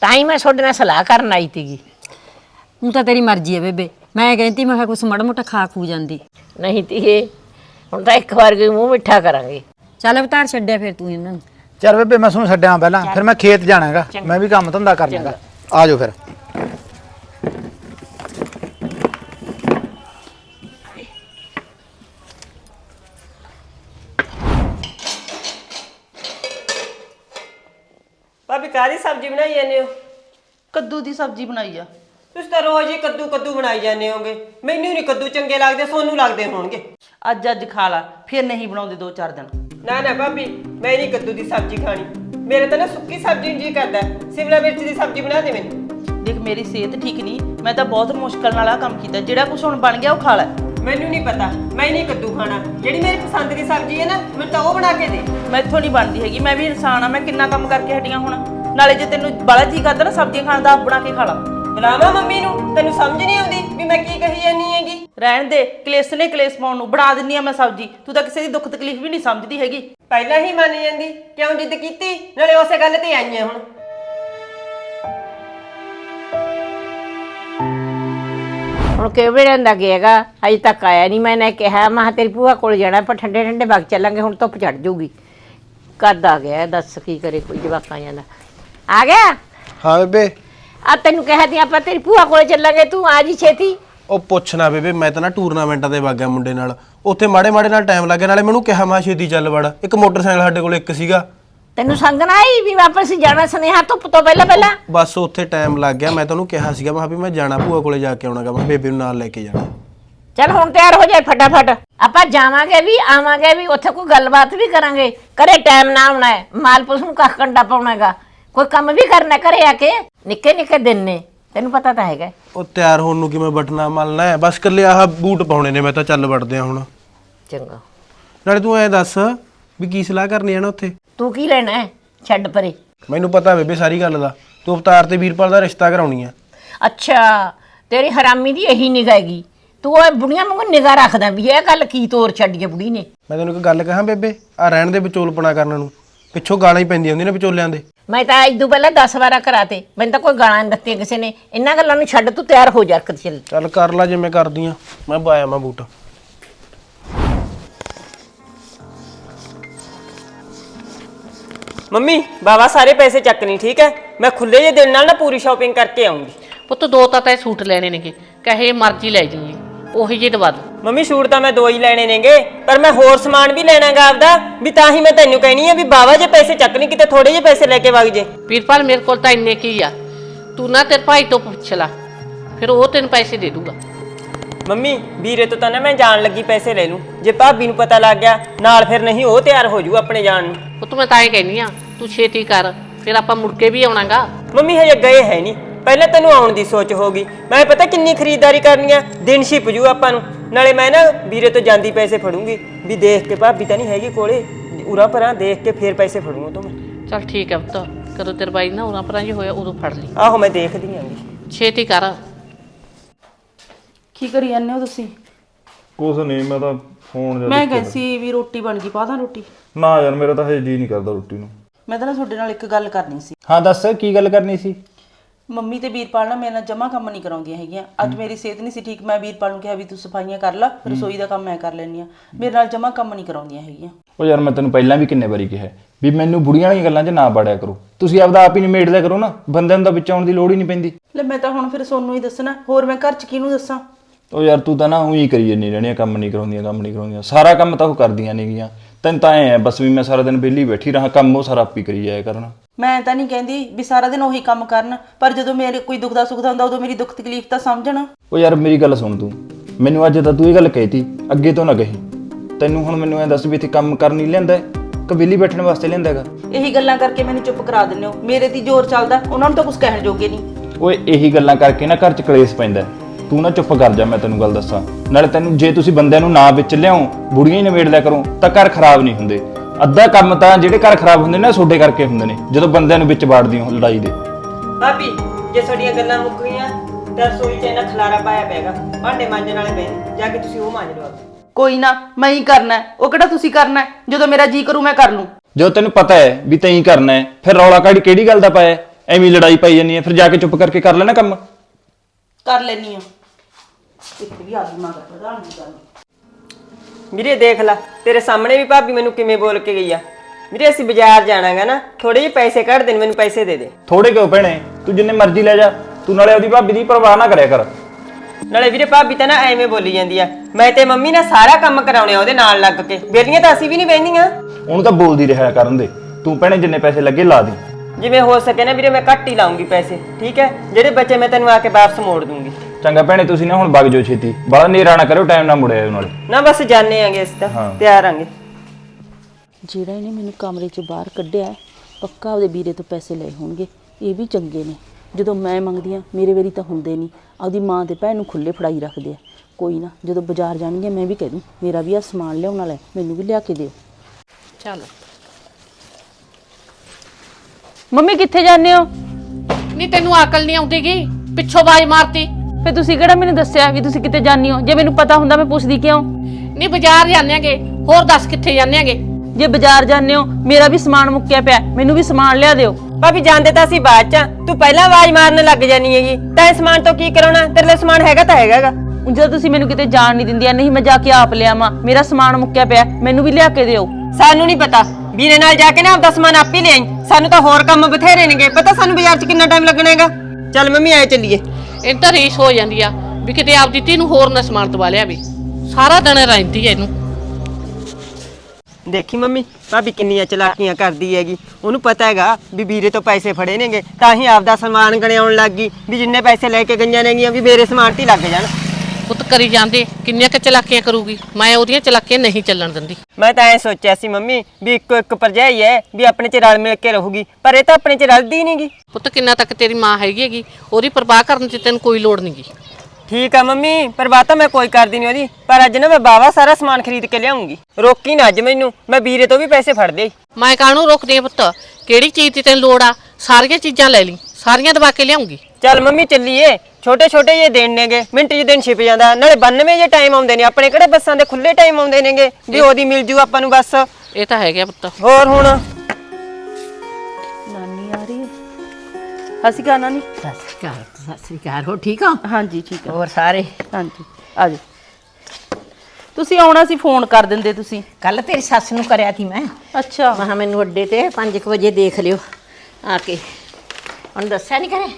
ਤਾਂ ਹੀ ਮੈਂ ਤੁਹਾਡੇ ਨਾਲ ਸਲਾਹ ਕਰਨ ਆਈ ਸੀਗੀ। ਹੁਣ ਤਾਂ ਤੇਰੀ ਮਰਜ਼ੀ ਹੈ ਬੇਬੇ। ਮੈਂ ਕਹਿੰਦੀ ਮੈਂ ਕਿਹਾ ਕੁਛ ਮੜਾ ਮੋਟਾ ਖਾ ਖੂ ਜਾਂਦੀ। ਨਹੀਂ ਧੀਏ ਹੁਣ ਤਾਂ ਇੱਕ ਵਾਰ ਕੋਈ ਮੂੰਹ ਮਿੱਠਾ ਕਰਾਂਗੇ। ਚੱਲ ਅਵਤਾਰ ਛੱਡਿਆ ਫਿਰ ਤੂੰ ਇਹਨਾਂ ਨੂੰ। ਚੱਲ ਬੇਬੇ ਮੈਂ ਤੁਹਾਨੂੰ ਛੱਡਿਆ ਪਹਿਲਾਂ ਫਿਰ ਮੈਂ ਖੇਤ ਜਾਣਾ ਹੈਗਾ ਮੈਂ ਵੀ ਕੰਮ ਧੰਦਾ ਕਰਨਾਗਾ ਆ ਜਾਓ ਫਿਰ। ਕਾਹਦੀ ਸਬਜ਼ੀ ਬਣਾਈ ਜਾਂਦੇ ਹੋ? ਕੱਦੂ ਦੀ ਸਬਜ਼ੀ ਬਣਾਈ ਆ। ਤੁਸੀਂ ਤਾਂ ਰੋਜ਼ ਹੀ ਕੱਦੂ ਕੱਦੂ ਬਣਾਈ ਜਾਂਦੇ ਹੋਗੇ ਮੈਨੂੰ ਨਹੀਂ ਕੱਦੂ ਚੰਗੇ ਲੱਗਦੇ ਸੋਨੂੰ ਲੱਗਦੇ ਹੋਣਗੇ। ਅੱਜ ਅੱਜ ਖਾ ਲਾ ਫਿਰ ਨਹੀਂ ਬਣਾਉਂਦੇ ਦੋ ਚਾਰ ਦਿਨ। ਨਾ ਨਾ ਭਾਬੀ ਮੈਂ ਨਹੀਂ ਕੱਦੂ ਦੀ ਸਬਜ਼ੀ ਖਾਣੀ। ਮੇਰੇ ਤਾਂ ਨਾ ਸੁੱਕੀ ਸਬਜ਼ੀ ਨੂੰ ਜੀ ਕਰਦਾ ਹੈ। ਸ਼ਿਮਲਾ ਮਿਰਚ ਦੀ ਸਬਜ਼ੀ ਬਣਾ ਦੇ ਮੈਨੂੰ। ਦੇਖ ਮੇਰੀ ਸਿਹਤ ਠੀਕ ਨਹੀਂ। ਮੈਂ ਤਾਂ ਬਹੁਤ ਮੁਸ਼ਕਲ ਨਾਲ ਆ ਕੰਮ ਕੀਤਾ। ਜਿਹੜਾ ਕੁਝ ਹੁਣ ਬਣ ਗਿਆ ਉਹ ਖਾ ਲੈ। ਮੈਨੂੰ ਨਹੀਂ ਪਤਾ ਮੈਂ ਨਹੀਂ ਕੱਦੂ ਖਾਣਾ। ਜਿਹੜੀ ਮੇਰੀ ਪਸੰਦ ਦੀ ਸਬਜ਼ੀ ਹੈ ਨਾ ਮੈਨੂੰ ਤਾਂ ਉਹ ਬਣਾ ਕੇ ਦੇ। ਮੈਥੋਂ ਨਹੀਂ ਬਣਦੀ ਹੈਗੀ। ਮੈਂ ਵੀ ਇਨਸਾਨ ਆ ਮੈਂ ਕਿੰਨਾ ਕੰਮ ਕਰਕੇ ਹਟੀਆਂ ਹੁਣ। ਨਾਲੇ ਜੇ ਤੈਨੂੰ ਬਾਲਾ ਜੀ ਕਰਦਾ ਨਾ ਸਬਜ਼ੀਆਂ ਖਾਣ ਦਾ ਆਪ ਬਣਾ ਕੇ ਖਾ ਲਾ। ਬੁਲਾਵਾ ਮੰਮੀ ਨੂੰ ਤੈਨੂੰ ਸਮਝ ਨਹੀਂ ਆਉਂਦੀ ਵੀ ਮੈਂ ਕੀ ਕਹੀ ਜਾਨੀ ਹੈਗੀ? ਰਹਿਣ ਦੇ ਕਲੇਸ਼ ਨੇ ਕਲੇਸ਼ ਪਾਉਣ ਨੂੰ ਬਣਾ ਦਿੰਨੀ ਆ ਮੈਂ ਸਬਜ਼ੀ। ਤੂੰ ਤਾਂ ਕਿਸੇ ਦੀ ਦੁੱਖ ਤਕਲੀਫ ਵੀ ਨਹੀਂ ਸਮਝਦੀ ਹੈਗੀ। ਪਹਿਲਾਂ ਹੀ ਮੰਨ ਜਾਂਦੀ ਕਿਉਂ ਜਿੱਦ ਕੀਤੀ? ਨਾਲੇ ਉਸੇ ਗੱਲ ਤੇ ਆਈਆਂ ਹੁਣ। ਹੁਣ ਕਿਵੇਂ ਰਹਿੰਦਾ ਗਿਆਗਾ ਅਜੇ ਤੱਕ ਆਇਆ ਨਹੀਂ ਮੈਨੇ ਕਿਹਾ ਮੈਂ ਕਿਹਾ ਤੇਰੀ ਭੂਆ ਕੋਲ ਜਾਣਾ ਪਰ ਠੰਡੇ ਠੰਡੇ ਵਗ ਚੱਲਾਂਗੇ ਹੁਣ ਧੁੱਪ ਚੜ ਜਾਊਗੀ ਕਦ ਆ ਗਿਆ ਦੱਸ ਕੀ ਕਰੇ ਕੋਈ ਜਵਾਕਾਂ ਜਾਂਦਾ ਆ ਗਿਆ? ਹਾਂ ਬੇਬੇ। ਆ ਤੈਨੂੰ ਕਹਿ ਦੀ ਆਪਾਂ ਤੇਰੀ ਭੂਆ ਕੋਲੇ ਚੱਲਾਂਗੇ ਤੂੰ ਆ ਜੀ ਛੇਤੀ। ਉਹ ਪੁੱਛਣਾ ਬੇਬੇ ਮੈਂ ਤਾਂ ਨਾ ਟੂਰਨਾਮੈਂਟਾਂ ਤੇ ਵਗ ਗਿਆ ਮੁੰਡੇ ਨਾਲ। ਉੱਥੇ ਮਾੜੇ ਮਾੜੇ ਨਾਲ ਟਾਈਮ ਲੱਗ ਗਿਆ ਨਾਲੇ ਮੈਨੂੰ ਕਿਹਾ ਮਾ ਛੇਤੀ ਚੱਲ ਵੜ। ਇੱਕ ਮੋਟਰਸਾਈਕਲ ਸਾਡੇ ਕੋਲ ਇੱਕ ਸੀਗਾ। ਤੈਨੂੰ ਸੰਗ ਨਾ ਆਈ ਵੀ ਵਾਪਸ ਜਾਣਾ ਸੁਨੇਹਾ ਧੁੱਪ ਤੋਂ ਪਹਿਲਾਂ ਪਹਿਲਾਂ? ਬਸ ਉੱਥੇ ਟਾਈਮ ਲੱਗ ਗਿਆ ਮੈਂ ਤੈਨੂੰ ਕਿਹਾ ਸੀਗਾ ਮੈਂ ਵੀ ਮੈਂ ਜਾਣਾ ਭੂਆ ਕੋਲੇ ਜਾ ਕੇ ਆਉਣਾਗਾ ਮੈਂ ਬੇਬੇ ਨੂੰ ਨਾਲ ਲੈ ਕੇ ਜਾਣਾ। ਚਲ ਹੁਣ ਤਿਆਰ ਹੋ ਜਾਏ ਫਟਾਫਟ। ਆਪਾਂ ਜਾਵਾਂਗੇ ਵੀ ਆਵਾਂਗੇ ਵੀ ਉੱਥੇ ਕੋਈ ਗੱਲਬਾਤ ਵੀ ਕਰਾਂਗੇ। ਘਰੇ ਟਾਈਮ ਨਾ ਆਉਣਾ ਹੈ ਮਾਲਪੁਸ ਨੂੰ ਕੱਖ ਕੰਡਾ ਪਾਉਣਾ ਹੈਗਾ। ਕੋਈ ਕੰਮ ਵੀ ਕਰਨਾ ਘਰੇ ਆ ਕੇ ਨਿੱਕੇ ਨਿੱਕੇ ਦਿਨ ਨੇ ਤੈਨੂੰ ਪਤਾ ਤਾਂ ਹੈਗਾ। ਉਹ ਤਿਆਰ ਹੋਣ ਨੂੰ ਕਿਵੇਂ ਬਟਨਾ ਮਲਣਾ ਹੈ? ਬਸ ਕੱਲੇ ਆਹ ਬੂਟ ਪਾਉਣੇ ਨੇ ਮੈਂ ਤਾਂ ਚੱਲ ਵੜਦੇ ਆ ਹੁਣ। ਚੰਗਾ। ਨਾਲੇ ਤੂੰ ਐ ਦੱਸ ਵੀ ਕੀ ਸਲਾਹ ਕਰਨੀ ਹੈ ਨਾ ਉੱਥੇ? ਤੂੰ ਕੀ ਲੈਣਾ ਹੈ? ਛੱਡ ਪਰੇ। ਮੈਨੂੰ ਪਤਾ ਬੇਬੇ ਸਾਰੀ ਗੱਲ ਦਾ। ਤੂੰ ਅਵਤਾਰ ਤੇ ਵੀਰਪਾਲ ਦਾ ਰਿਸ਼ਤਾ ਕਰਾਉਣੀ ਆ। ਅੱਛਾ ਤੇਰੀ ਹਰਾਮੀ ਦੀ ਇਹੀ ਨਿਗਾਹਗੀ ਤੂੰ ਉਹ ਬੁੜੀਆਂ ਵਾਂਗੂ ਨਿਗਾਹ ਰੱਖਦਾ ਵੀ ਇਹ ਗੱਲ ਕੀ ਤੋਰ ਛੱਡੀ ਹੈ ਬੁੜੀ ਨੇ। ਮੈਂ ਤੈਨੂੰ ਇੱਕ ਗੱਲ ਕਹਾਂ ਬੇਬੇ? ਆ ਰਹਿਣ ਦੇ ਵਿਚੋਲਪਣਾ ਕਰਨ ਨੂੰ। ਪਿੱਛੋਂ ਗਾਲਾਂ ਹੀ ਪੈਂਦੀਆਂ ਹੁੰਦੀਆਂ ਨੇ ਵਿਚੋਲਿਆਂ ਦੇ। ਮੈਂ ਤਾਂ ਇਦੋਂ ਪਹਿਲਾਂ 10 ਵਾਰਾ ਕਰਾਤੇ। ਮੈਨੂੰ ਤਾਂ ਕੋਈ ਗਾਲਾਂ ਨਹੀਂ ਦਿੱਤੀਆਂ ਕਿਸੇ ਨੇ। ਇਹਨਾਂ ਗੱਲਾਂ ਨੂੰ ਛੱਡ ਤੂੰ ਤਿਆਰ ਹੋ ਜਾ ਕਰ ਚੱਲ ਚੱਲ ਕਰ ਲੈ ਜਿਵੇਂ ਕਰਦੀ ਆ। ਮੈਂ ਪਾਇਆ ਮੈਂ ਬੂਟ। ਮੰਮੀ ਬਾਬਾ ਸਾਰੇ ਪੈਸੇ ਚੱਕਣੀ ਠੀਕ ਹੈ? ਮੈਂ ਖੁੱਲੇ ਜੇ ਦਿਨ ਨਾਲ ਨਾ ਪੂਰੀ ਸ਼ਾਪਿੰਗ ਕਰਕੇ ਆਉਂਗੀ। ਪੁੱਤ ਦੋ ਤਾਂ ਤੈ ਸੂਟ ਲੈਣੇ ਨੇਗੇ। ਕਹੇ ਮਰਜ਼ੀ ਲੈ ਜਾਈਏ। ਉਹੀ ਜਿਹੇ ਦਵਾ ਦੂੰ ਮੰਮੀ ਸ਼ੂਟ ਤਾਂ ਮੈਂ ਦੋ ਹੀ ਲੈਣੇ ਨੇਗੇ ਪਰ ਮੈਂ ਹੋਰ ਸਮਾਨ ਵੀ ਲੈਣਾਗਾ ਆਪਦਾ। ਵੀ ਤਾਂ ਹੀ ਮੈਂ ਤੈਨੂੰ ਕਹਿਣੀ ਆ ਵੀ ਬਾਬਾ ਜੇ ਪੈਸੇ ਚੱਕ ਲਈ ਕਿਤੇ ਥੋੜੇ ਜਿਹੇ ਪੈਸੇ ਲੈ ਕੇ ਵਗ ਜੇ। ਵੀਰਪਾਲ ਮੇਰੇ ਕੋਲ ਤਾਂ ਇੰਨੇ ਕੀ ਆ? ਤੂੰ ਨਾ ਤੇਰੇ ਭਾਈ ਤੋਂ ਪੁੱਛ ਲੈ ਫਿਰ ਉਹ ਤੈਨੂੰ ਪੈਸੇ ਦੇ ਦੂਗਾ। ਮੰਮੀ ਵੀਰੇ ਤੋਂ ਤਾਂ ਨਾ ਮੈਂ ਜਾਣ ਲੱਗੀ ਪੈਸੇ ਲੈ ਲੂੰ। ਜੇ ਭਾਬੀ ਨੂੰ ਪਤਾ ਲੱਗ ਗਿਆ ਨਾਲ ਫਿਰ ਨਹੀਂ ਉਹ ਤਿਆਰ ਹੋ ਜੂ ਆਪਣੇ ਜਾਣ ਨੂੰ। ਪੁੱਤ ਮੈਂ ਤਾਂ ਇਹ ਕਹਿੰਦੀ ਆ ਤੂੰ ਛੇਤੀ ਕਰ ਫਿਰ ਆਪਾਂ ਮੁੜ ਕੇ ਵੀ ਆਉਣਾਗਾ। ਮੰਮੀ ਹਜੇ ਗਏ ਹੈ ਨਹੀਂ। ਪਹਿਲਾਂ ਤੈਨੂੰ ਆਉਣ ਦੀ ਸੋਚ ਹੋਗੀ ਮੈਂ ਪਤਾ ਕਿੰਨੀ ਖਰੀਦਦਾਰੀ ਕਰਨੀ ਆ? ਦਿਨ ਛਿਪ ਜੂ ਆਪਾਂ ਨੂੰ। ਨਾਲੇ ਮੈਂ ਨਾ ਵੀਰੇ ਤੋਂ ਜਾਂਦੀ ਪੈਸੇ ਫੜੂੰਗੀ। ਵੀ ਦੇਖ ਕੇ ਭਾਬੀ ਤਾਂ ਨਹੀਂ ਹੈਗੀ ਕੋਲੇ। ਉਰਾ ਪਰਾਂ ਦੇਖ ਕੇ ਫੇਰ ਪੈਸੇ ਫੜੂੰਗਾ ਤੋਂ ਮੈਂ। ਚੱਲ ਠੀਕ ਹੈ ਪੁੱਤ। ਕਦੋਂ ਤੇਰੇ ਬਾਈ ਨਾ ਉਰਾਂ ਪਰਾਂ ਜੀ ਹੋਇਆ ਉਦੋਂ ਫੜ ਲਈ। ਆਹੋ ਮੈਂ ਦੇਖਦੀ ਆਂਗੀ ਛੇਤੀ ਕਰ। ਕੀ ਕਰੀ ਜਾਂਦੇ ਹੋ ਤੁਸੀਂ? ਕੁਛ ਨਹੀਂ ਮੈਂ ਤਾਂ ਫੋਨ ਜਿਹਾ ਮੈਂ। ਕਹੀ ਸੀ। ਵੀ ਰੋਟੀ ਬਣ ਗਈ ਪਾਦਾ ਰੋਟੀ। ਨਾ ਯਾਰ ਮੇਰਾ ਤਾਂ ਹਜੇ ਜੀ ਨਹੀਂ ਕਰਦਾ ਰੋਟੀ ਨੂੰ। ਮੈਂ ਤਾਂ ਨਾ ਤੁਹਾਡੇ ਨਾਲ ਇੱਕ ਗੱਲ ਕਰਨੀ ਸੀ। ਹਾਂ ਦੱਸ ਕੀ ਗੱਲ ਕਰਨੀ ਸੀ? ਮੰਮੀ ਤੇ ਵੀਰਪਾਲ ਨਾ ਮੇਰੇ ਨਾਲ ਜਮਾ ਕੰਮ ਨਹੀਂ ਕਰਾਉਂਦੀਆਂ ਹੈਗੀਆਂ। ਅੱਜ ਮੇਰੀ ਸਿਹਤ ਨਹੀਂ ਸੀ ਠੀਕ ਮੈਂ ਵੀਰਪਾਲ ਨੂੰ ਕਿਹਾ ਵੀ ਤੂੰ ਸਫਾਈਆਂ ਕਰ ਲੈ ਰਸੋਈ ਦਾ ਕੰਮ ਮੈਂ ਕਰ ਲੈਣੀ ਆ ਮੇਰੇ ਨਾਲ ਜਮਾ ਕੰਮ ਨਹੀਂ ਕਰਾਉਂਦੀਆਂ ਹੈਗੀਆਂ। ਉਹ ਯਾਰ ਮੈਂ ਤੈਨੂੰ ਪਹਿਲਾਂ ਵੀ ਕਿੰਨੇ ਵਾਰੀ ਕਿਹਾ ਵੀ ਮੈਨੂੰ ਬੁੜੀਆਂ ਵਾਲੀਆਂ ਗੱਲਾਂ 'ਚ ਨਾ ਵੜਿਆ ਕਰੋ। ਤੁਸੀਂ ਆਪਦਾ ਆਪ ਹੀ ਨਿਮੇੜ ਲਿਆ ਕਰੋ ਨਾ ਬੰਦਿਆਂ ਨੂੰ ਤਾਂ ਵਿੱਚ ਆਉਣ ਦੀ ਲੋੜ ਹੀ ਨਹੀਂ ਪੈਂਦੀ। ਲੈ ਮੈਂ ਤਾਂ ਹੁਣ ਫਿਰ ਸੋਨੂੰ ਹੀ ਦੱਸਣਾ ਹੋਰ ਮੈਂ ਘਰ ਚ ਕਿਹਨੂੰ ਦੱਸਾਂ? ਉਹ ਯਾਰ ਤੂੰ ਤਾਂ ਨਾ ਉਹੀ ਕਰੀ ਜੰਨੀ ਰਹਿਣੀਆਂ ਕੰਮ ਨਹੀਂ ਕਰਾਉਂਦੀਆਂ ਕੰਮ ਨਹੀਂ ਕਰਾਉਂਦੀਆਂ। ਸਾਰਾ ਕੰਮ ਤਾਂ ਉਹ ਕਰਦੀਆਂ ਨੇਗੀਆਂ। ਤੈਨੂੰ ਤਾਂ ਐ ਬਸ ਵੀ ਮੈਂ ਸਾਰਾ ਦਿਨ ਵਿਹਲੀ ਬੈਠੀ ਰਹਾ ਕੰਮ ਉਹ ਸਾਰਾ ਆਪ ਹੀ ਕਰੀ ਜਾਇਆ ਕਰਨ। ਮੈਂ ਤਾਂ ਨਹੀਂ ਕਹਿੰਦੀ ਵੀ ਸਾਰਾ ਦਿਨ ਉਹੀ ਕੰਮ ਕਰਨ ਪਰ ਜਦੋਂ ਮੇਰੇ ਕੋਈ ਦੁੱਖ ਦਾ ਸੁੱਖ ਦਾ ਹੁੰਦਾ ਉਦੋਂ ਮੇਰੀ ਦੁੱਖ ਤਕਲੀਫ ਤਾਂ ਸਮਝਣ। ਉਹ ਯਾਰ ਮੇਰੀ ਗੱਲ ਸੁਣ ਤੂੰ। ਮੈਨੂੰ ਅੱਜ ਤਾਂ ਤੂੰ ਇਹ ਗੱਲ ਕਹਿਤੀ ਅੱਗੇ ਤੋਂ ਨਾ ਕਹੀ। ਤੈਨੂੰ ਹੁਣ ਮੈਨੂੰ ਐ ਦੱਸ ਵੀ ਇੱਥੇ ਕੰਮ ਕਰਨ ਨਹੀਂ ਲੈਂਦਾ ਕਬੀਲੀ ਬੈਠਣ ਵਾਸਤੇ ਲੈਂਦਾ ਹੈਗਾ। ਇਹੀ ਗੱਲਾਂ ਕਰਕੇ ਮੈਨੂੰ ਚੁੱਪ ਕਰਾ ਦਿੰਦੇ ਹੋ। ਮੇਰੇ ਤੇ ਜ਼ੋਰ ਚੱਲਦਾ ਉਹਨਾਂ ਨੂੰ ਤਾਂ ਕੁਝ ਕਹਿਣ ਜੋਗੇ ਨਹੀਂ। ਓਏ ਇਹੀ ਗੱਲਾਂ ਕਰਕੇ ਨਾ ਘਰ 'ਚ ਕਲੇਸ਼ ਪੈਂਦਾ। ਹੈ। ਤੂੰ ਨਾ ਚੁੱਪ ਕਰ ਜਾ ਮੈਂ ਤੈਨੂੰ ਗੱਲ ਦੱਸਾਂ। ਨਾਲੇ ਤੈਨੂੰ ਜੇ ਤੁਸੀਂ ਬੰਦਿਆਂ ਨੂੰ ਨਾ ਵਿੱਚ ਲਿਆਓ ਬੁੜੀਆਂ ਹੀ ਨਿਬੇੜ ਲਿਆ ਕਰੋ ਤਾਂ ਘਰ ਖਰਾਬ ਨਹੀਂ ਹੁੰਦੇ। ਅੱਧਾ ਕੰਮ ਤਾਂ ਜਿਹੜੇ ਘਰ ਖਰਾਬ ਹੁੰਦੇ ਨੇ ਤੁਹਾਡੇ ਕਰਕੇ ਹੁੰਦੇ ਨੇ ਜਦੋਂ ਬੰਦਿਆਂ ਨੂੰ ਵਿੱਚ ਵਾੜਦੀ ਹੋ ਲੜਾਈ ਦੇ। ਭਾਬੀ ਜੇ ਤੁਹਾਡੀਆਂ ਗੱਲਾਂ ਮੁੱਕ ਗਈਆਂ ਤਾਂ ਰਸੋਈ 'ਚ ਇਹਨਾਂ ਖਲਾਰਾ ਪਾਇਆ ਪੈਗਾ ਭਾਂਡੇ ਮਾਂਜਣ ਵਾਲੇ ਪਏ ਨੇ ਜਾ ਕੇ ਤੁਸੀਂ ਉਹ ਮਾਂਜ ਲਓ। ਕੋਈ ਨਾ ਮੈਂ ਹੀ ਕਰਨਾ ਹੈ, ਉਹ ਕਿਹੜਾ ਤੁਸੀਂ ਕਰਨਾ ਹੈ? ਜਦੋਂ ਮੇਰਾ ਜੀ ਕਰੂ ਮੈਂ ਕਰ ਲੂੰ। ਜਦੋਂ ਤੈਨੂੰ ਪਤਾ ਹੈ ਵੀ ਤੈਂ ਹੀ ਕਰਨਾ ਹੈ ਫਿਰ ਰੌਲਾ ਕਾੜੀ ਕਿਹੜੀ ਗੱਲ ਦਾ ਪਾਇਆ ਹੈ? ਐਵੇਂ ਹੀ ਲੜਾਈ ਪਾਈ ਜਾਂਦੀ ਹੈ ਫਿਰ ਜਾ ਕੇ ਚੁੱਪ ਕਰਕੇ ਕਰ ਲੈਣਾ ਕੰਮ? ਕਰ ਲੈਣੀ ਆ ਇੱਥੇ ਵੀ ਆਦਮੀ ਮਗਰ ਪ੍ਰਧਾਨ ਦੀ ਗੱਲ ਵੀਰੇ ਦੇਖ ਲੈ ਤੇਰੇ ਸਾਹਮਣੇ ਵੀ ਭਾਬੀ ਮੈਨੂੰ ਕਿਵੇਂ ਬੋਲ ਕੇ ਗਈ ਆ। ਵੀਰੇ ਅਸੀਂ ਬਾਜ਼ਾਰ ਜਾਣਾਗਾ ਨਾ ਥੋੜੇ ਜਿਹੇ ਪੈਸੇ ਕੱਢ ਦੇ ਮੈਨੂੰ ਪੈਸੇ ਦੇ ਦੇ। ਥੋੜੇ ਕਿਉਂ ਭੈਣੇ? ਤੂੰ ਜਿੰਨੇ ਮਰਜ਼ੀ ਲੈ ਜਾ ਤੂੰ ਨਾਲੇ ਉਹਦੀ ਭਾਬੀ ਦੀ ਪਰਵਾਹ ਨਾ ਕਰਿਆ ਕਰ। ਨਾਲੇ ਵੀਰੇ ਭਾਬੀ ਤਾਂ ਨਾ ਐਵੇਂ ਬੋਲੀ ਜਾਂਦੀ ਆ ਮੈਂ ਤੇ ਮੰਮੀ ਨਾ ਸਾਰਾ ਕੰਮ ਕਰਾਉਣੇ ਆ ਉਹਦੇ ਨਾਲ ਲੱਗ ਕੇ। ਬੇਲੀਆਂ ਤਾਂ ਅਸੀਂ ਵੀ ਨਹੀਂ ਬਹਿੰਦੀਆਂ। ਉਹਨੂੰ ਤਾਂ ਬੋਲਦੀ ਰਿਹਾ ਕਰਨ ਦੇ ਤੂੰ ਭੈਣੇ ਜਿੰਨੇ ਪੈਸੇ ਲੱਗੇ ਲਾ ਦੀ। ਜਿਵੇਂ ਹੋ ਸਕੇ ਨਾ ਵੀਰੇ ਮੈਂ ਘੱਟ ਹੀ ਲਾਉਂਗੀ ਪੈਸੇ ਠੀਕ ਹੈ? ਜਿਹੜੇ ਬੱਚੇ ਮੈਂ ਤੈਨੂੰ ਆ ਕੇ ਵਾਪਸ ਮੋੜ ਦੂੰਗੀ। ਚੰਗਾ ਭੈਣੇ ਤੁਸੀਂ ਨਾ ਹੁਣ ਵਗ ਜਾਓ ਛੇਤੀ। ਬੜਾ ਨੇਰਾ ਨਾ ਕਰਿਓ ਟਾਈਮ ਨਾਲ ਮੁੜਿਆ ਨਾਲੇ ਨਾ। ਬਸ ਜਾਣੇ ਆਂਗੇ ਇਸ ਤਾਂ ਹਾਂ। ਤਿਆਰ ਆਂਗੇ। ਜਿਹੜਾ ਇਹਨੇ ਮੈਨੂੰ ਕਮਰੇ 'ਚ ਬਾਹਰ ਕੱਢਿਆ ਹੈ, ਪੱਕਾ ਉਹਦੇ ਵੀਰੇ ਤੋਂ ਪੈਸੇ ਲਏ ਹੋਣਗੇ। ਇਹ ਵੀ ਚੰਗੇ ਨੇ। ਜਦੋਂ ਮੈਂ ਮੰਗਦੀ ਆ ਮੇਰੇ ਵੇਰੀ ਤਾਂ ਹੁੰਦੇ ਨਹੀਂ। ਆਪਦੀ ਮਾਂ ਤੇ ਭੈਣ ਨੂੰ ਖੁੱਲੇ ਫੜਾਈ ਰੱਖਦੇ ਆ। ਕੋਈ ਨਾ ਜਦੋਂ ਬਾਜ਼ਾਰ ਜਾਣਗੇ ਮੈਂ ਵੀ ਕਹਿ ਦੂੰ ਮੇਰਾ ਵੀ ਆ ਸਮਾਨ ਲਿਆਉਣ ਵਾਲਾ ਹੈ, ਮੈਨੂੰ ਵੀ ਲਿਆ ਕੇ ਦਿਓ। ਚੱਲ। ਮੰਮੀ ਕਿੱਥੇ ਜਾਂਦੇ ਹੋ? ਨਹੀਂ ਤੈਨੂੰ ਅਕਲ ਨਹੀਂ ਆਉਂਦੀਗੀ। ਪਿੱਛੋਂ ਬਾਜ ਮਾਰਤੀ। ਫੇ ਤੁਸੀਂ ਕਿਹੜਾ ਮੈਨੂੰ ਦੱਸਿਆ ਵੀ ਤੁਸੀਂ ਕਿਤੇ ਜਾਂਦੇ ਹੋ? ਜੇ ਮੈਨੂੰ ਪਤਾ ਹੁੰਦਾ ਮੈਂ ਪੁੱਛਦੀ ਕਿਉਂ? ਨਹੀਂ ਬਾਜ਼ਾਰ ਜਾਂਦੇਗੇ ਹੋਰ ਦੱਸ ਕਿੱਥੇ ਜਾਂਦੇਗੇ ਜੇ ਬਾਜ਼ਾਰ ਜਾਂਦੇ ਹੋ ਮੇਰਾ ਵੀ ਸਮਾਨ ਮੁੱਕਿਆ ਪਿਆ ਮੈਨੂੰ ਵੀ ਸਮਾਨ ਲਿਆ ਦਿਓ। ਭਾਬੀ ਜਾਂਦੇ ਤਾਂ ਅਸੀਂ ਬਾਅਦ ਚ ਆਂ। ਤੂੰ ਪਹਿਲਾਂ ਆਵਾਜ਼ ਮਾਰਨ ਲੱਗ ਜਾਨੀ ਹੈਗੀ। ਤਾਂ ਇਹ ਸਮਾਨ ਤੋਂ ਕੀ ਕਰਾਉਣਾ? ਤੇਰੇ ਲਈ ਸਮਾਨ ਹੈਗਾ ਤਾਂ ਹੈਗਾਗਾ ਜਦੋਂ ਤੁਸੀਂ ਮੈਨੂੰ ਕਿਤੇ ਜਾਣ ਨਹੀਂ ਦਿੰਦੀਆਂ ਨਹੀਂ ਮੈਂ ਜਾ ਕੇ ਆਪ ਲਿਆਵਾਂ। ਮੇਰਾ ਸਮਾਨ ਮੁੱਕਿਆ ਪਿਆ ਮੈਨੂੰ ਵੀ ਲਿਆ ਕੇ ਦਿਓ। ਸਾਨੂੰ ਨਹੀਂ ਪਤਾ। ਵੀਰੇ ਨਾਲ ਜਾ ਕੇ ਨਾ ਆਪਦਾ ਸਮਾਨ ਆਪੇ ਲੈ ਆਈ। ਸਾਨੂੰ ਤਾਂ ਹੋਰ ਕੰਮ ਬਥੇਰੇ ਨੇਗੇ। ਪਤਾ ਸਾਨੂੰ ਬਾਜ਼ਾਰ 'ਚ ਕਿੰਨਾ ਟਾਈਮ ਲੱਗਣਾ ਹੈਗਾ? ਚੱਲ ਮੰਮੀ ਆਏ ਚੱਲੀਏ। ਇਹਨੂੰ ਤਾਂ ਰੀਸ ਹੋ ਜਾਂਦੀ ਆ ਵੀ ਕਿਤੇ ਆਪਦੀ ਧੀ ਨੂੰ ਹੋਰ ਨਾ ਸਮਾਨ ਦਵਾ ਲਿਆ ਵੀ। ਸਾਰਾ ਦਿਨ ਰਹਿੰਦੀ ਐ ਇਹਨੂੰ। ਦੇਖੀ ਮੰਮੀ, ਭਾਬੀ ਕਿੰਨੀਆਂ ਚਲਾਕੀਆਂ ਕਰਦੀ ਹੈਗੀ। ਉਹਨੂੰ ਪਤਾ ਹੈਗਾ ਵੀ ਵੀਰੇ ਤੋਂ ਪੈਸੇ ਫੜੇ ਨੇਗੇ, ਤਾਂ ਹੀ ਆਪਦਾ ਸਮਾਨ ਗਣਿਆਉਣ ਲੱਗ ਗਈ, ਵੀ ਜਿੰਨੇ ਪੈਸੇ ਲੈ ਕੇ ਗਈਆਂ ਨੇਗੀਆਂ ਵੀ ਮੇਰੇ ਸਮਾਨ ਤੇ ਹੀ ਲੱਗ ਜਾਣ। ਪੁੱਤ ਕਰੀ ਜਾਂਦੇ ਕਿੰਨੀਆਂ ਕੁ ਚਲਾਕੀਆਂ ਕਰੂਗੀ? ਮੈਂ ਉਹਦੀਆਂ ਚਲਾਕੀਆਂ ਨਹੀਂ ਚੱਲਣ ਦਿੰਦੀ। ਮੈਂ ਤਾਂ ਐ ਸੋਚਿਆ ਸੀ ਮੰਮੀ ਵੀ ਇੱਕੋ ਇੱਕ ਭਰਜਾਈ ਹੈ ਵੀ ਆਪਣੇ ਚ ਰਲ ਮਿਲ ਕੇ ਰਹੂਗੀ ਪਰ ਇਹ ਤਾਂ ਆਪਣੇ ਚ ਰਲਦੀ ਨਹੀਂਗੀ। ਪੁੱਤ ਕਿੰਨਾ ਤੱਕ ਤੇਰੀ ਮਾਂ ਹੈਗੀ ਹੈਗੀ ਉਹਦੀ ਪਰਵਾਹ ਕਰਨ ਦੀ ਤੈਨੂੰ ਕੋਈ ਲੋੜ ਨਹੀਂਗੀ। ਠੀਕ ਆ ਮੰਮੀ ਪਰ ਬਾਤ ਤਾਂ ਮੈਂ ਕੋਈ ਕਰਦੀ ਨਹੀਂ ਉਹਦੀ ਪਰ ਅੱਜ ਨਾ ਮੈਂ ਬਾਵਾ ਸਾਰਾ ਸਮਾਨ ਖਰੀਦ ਕੇ ਲਿਆਉਂਗੀ। ਰੋਕੀ ਨਾ ਅੱਜ ਮੈਨੂੰ ਮੈਂ ਵੀਰੇ ਤੋਂ ਵੀ ਪੈਸੇ ਫੜ ਦੇ ਮੈਂ ਕਾਹਨੂੰ ਰੋਕਦੀ ਆ ਪੁੱਤ? ਕਿਹੜੀ ਚੀਜ਼ ਦੀ ਤੈਨੂੰ ਲੋੜ ਆ? ਸਾਰੀਆਂ ਚੀਜ਼ਾਂ ਲੈ ਲਈ ਸਾਰੀਆਂ ਦਵਾ ਕੇ ਲਿਆਉਂਗੀ। ਚੱਲ ਮੰਮੀ ਚੱਲੀਏ ਛੋਟੇ ਛੋਟੇ ਜੇ ਦਿਨ ਨੇਗੇ ਮਿੰਟ ਜਿਹੇ ਦਿਨ ਛਿਪ ਜਾਂਦਾ ਨਾਲੇ 92 ਜੇ ਟਾਈਮ ਆਉਂਦੇ ਨੇ ਆਪਣੇ ਕਿਹੜੇ ਬੱਸਾਂ ਦੇ ਖੁੱਲੇ ਟਾਈਮ ਆਉਂਦੇ ਨੇਗੇ ਵੀ ਉਹਦੀ ਮਿਲ ਜੂ ਆਪਾਂ ਨੂੰ ਬੱਸ। ਇਹ ਤਾਂ ਹੈਗਾ ਪੁੱਤ। ਹੋਰ ਹੁਣ? ਨਾਨੀ ਆ ਰਹੀ ਹੈ। ਅਸੀਂ ਕਾ ਨਾਨੀ। ਸਤਿ ਸ਼੍ਰੀ ਅਕਾਲ ਸਤਿ ਸ਼੍ਰੀ ਅਕਾਲ ਹੋ ਠੀਕ ਹੋ? ਹਾਂਜੀ ਠੀਕ ਹੈ। ਹੋਰ ਸਾਰੇ? ਹਾਂਜੀ ਆ ਜਾਓ। ਤੁਸੀਂ ਆਉਣਾ ਸੀ ਫੋਨ ਕਰ ਦਿੰਦੇ ਤੁਸੀਂ। ਕੱਲ ਤੇਰੀ ਸੱਸ ਨੂੰ ਕਰਿਆ ਸੀ ਮੈਂ। ਅੱਛਾ। ਮੈਂ ਕਿਹਾ ਮੈਨੂੰ ਅੱਡੇ ਤੇ 5 ਵਜੇ ਦੇਖ ਲਿਓ ਆ ਕੇ। ਹੁਣ ਦੱਸਿਆ ਨਹੀਂ ਕਰੇ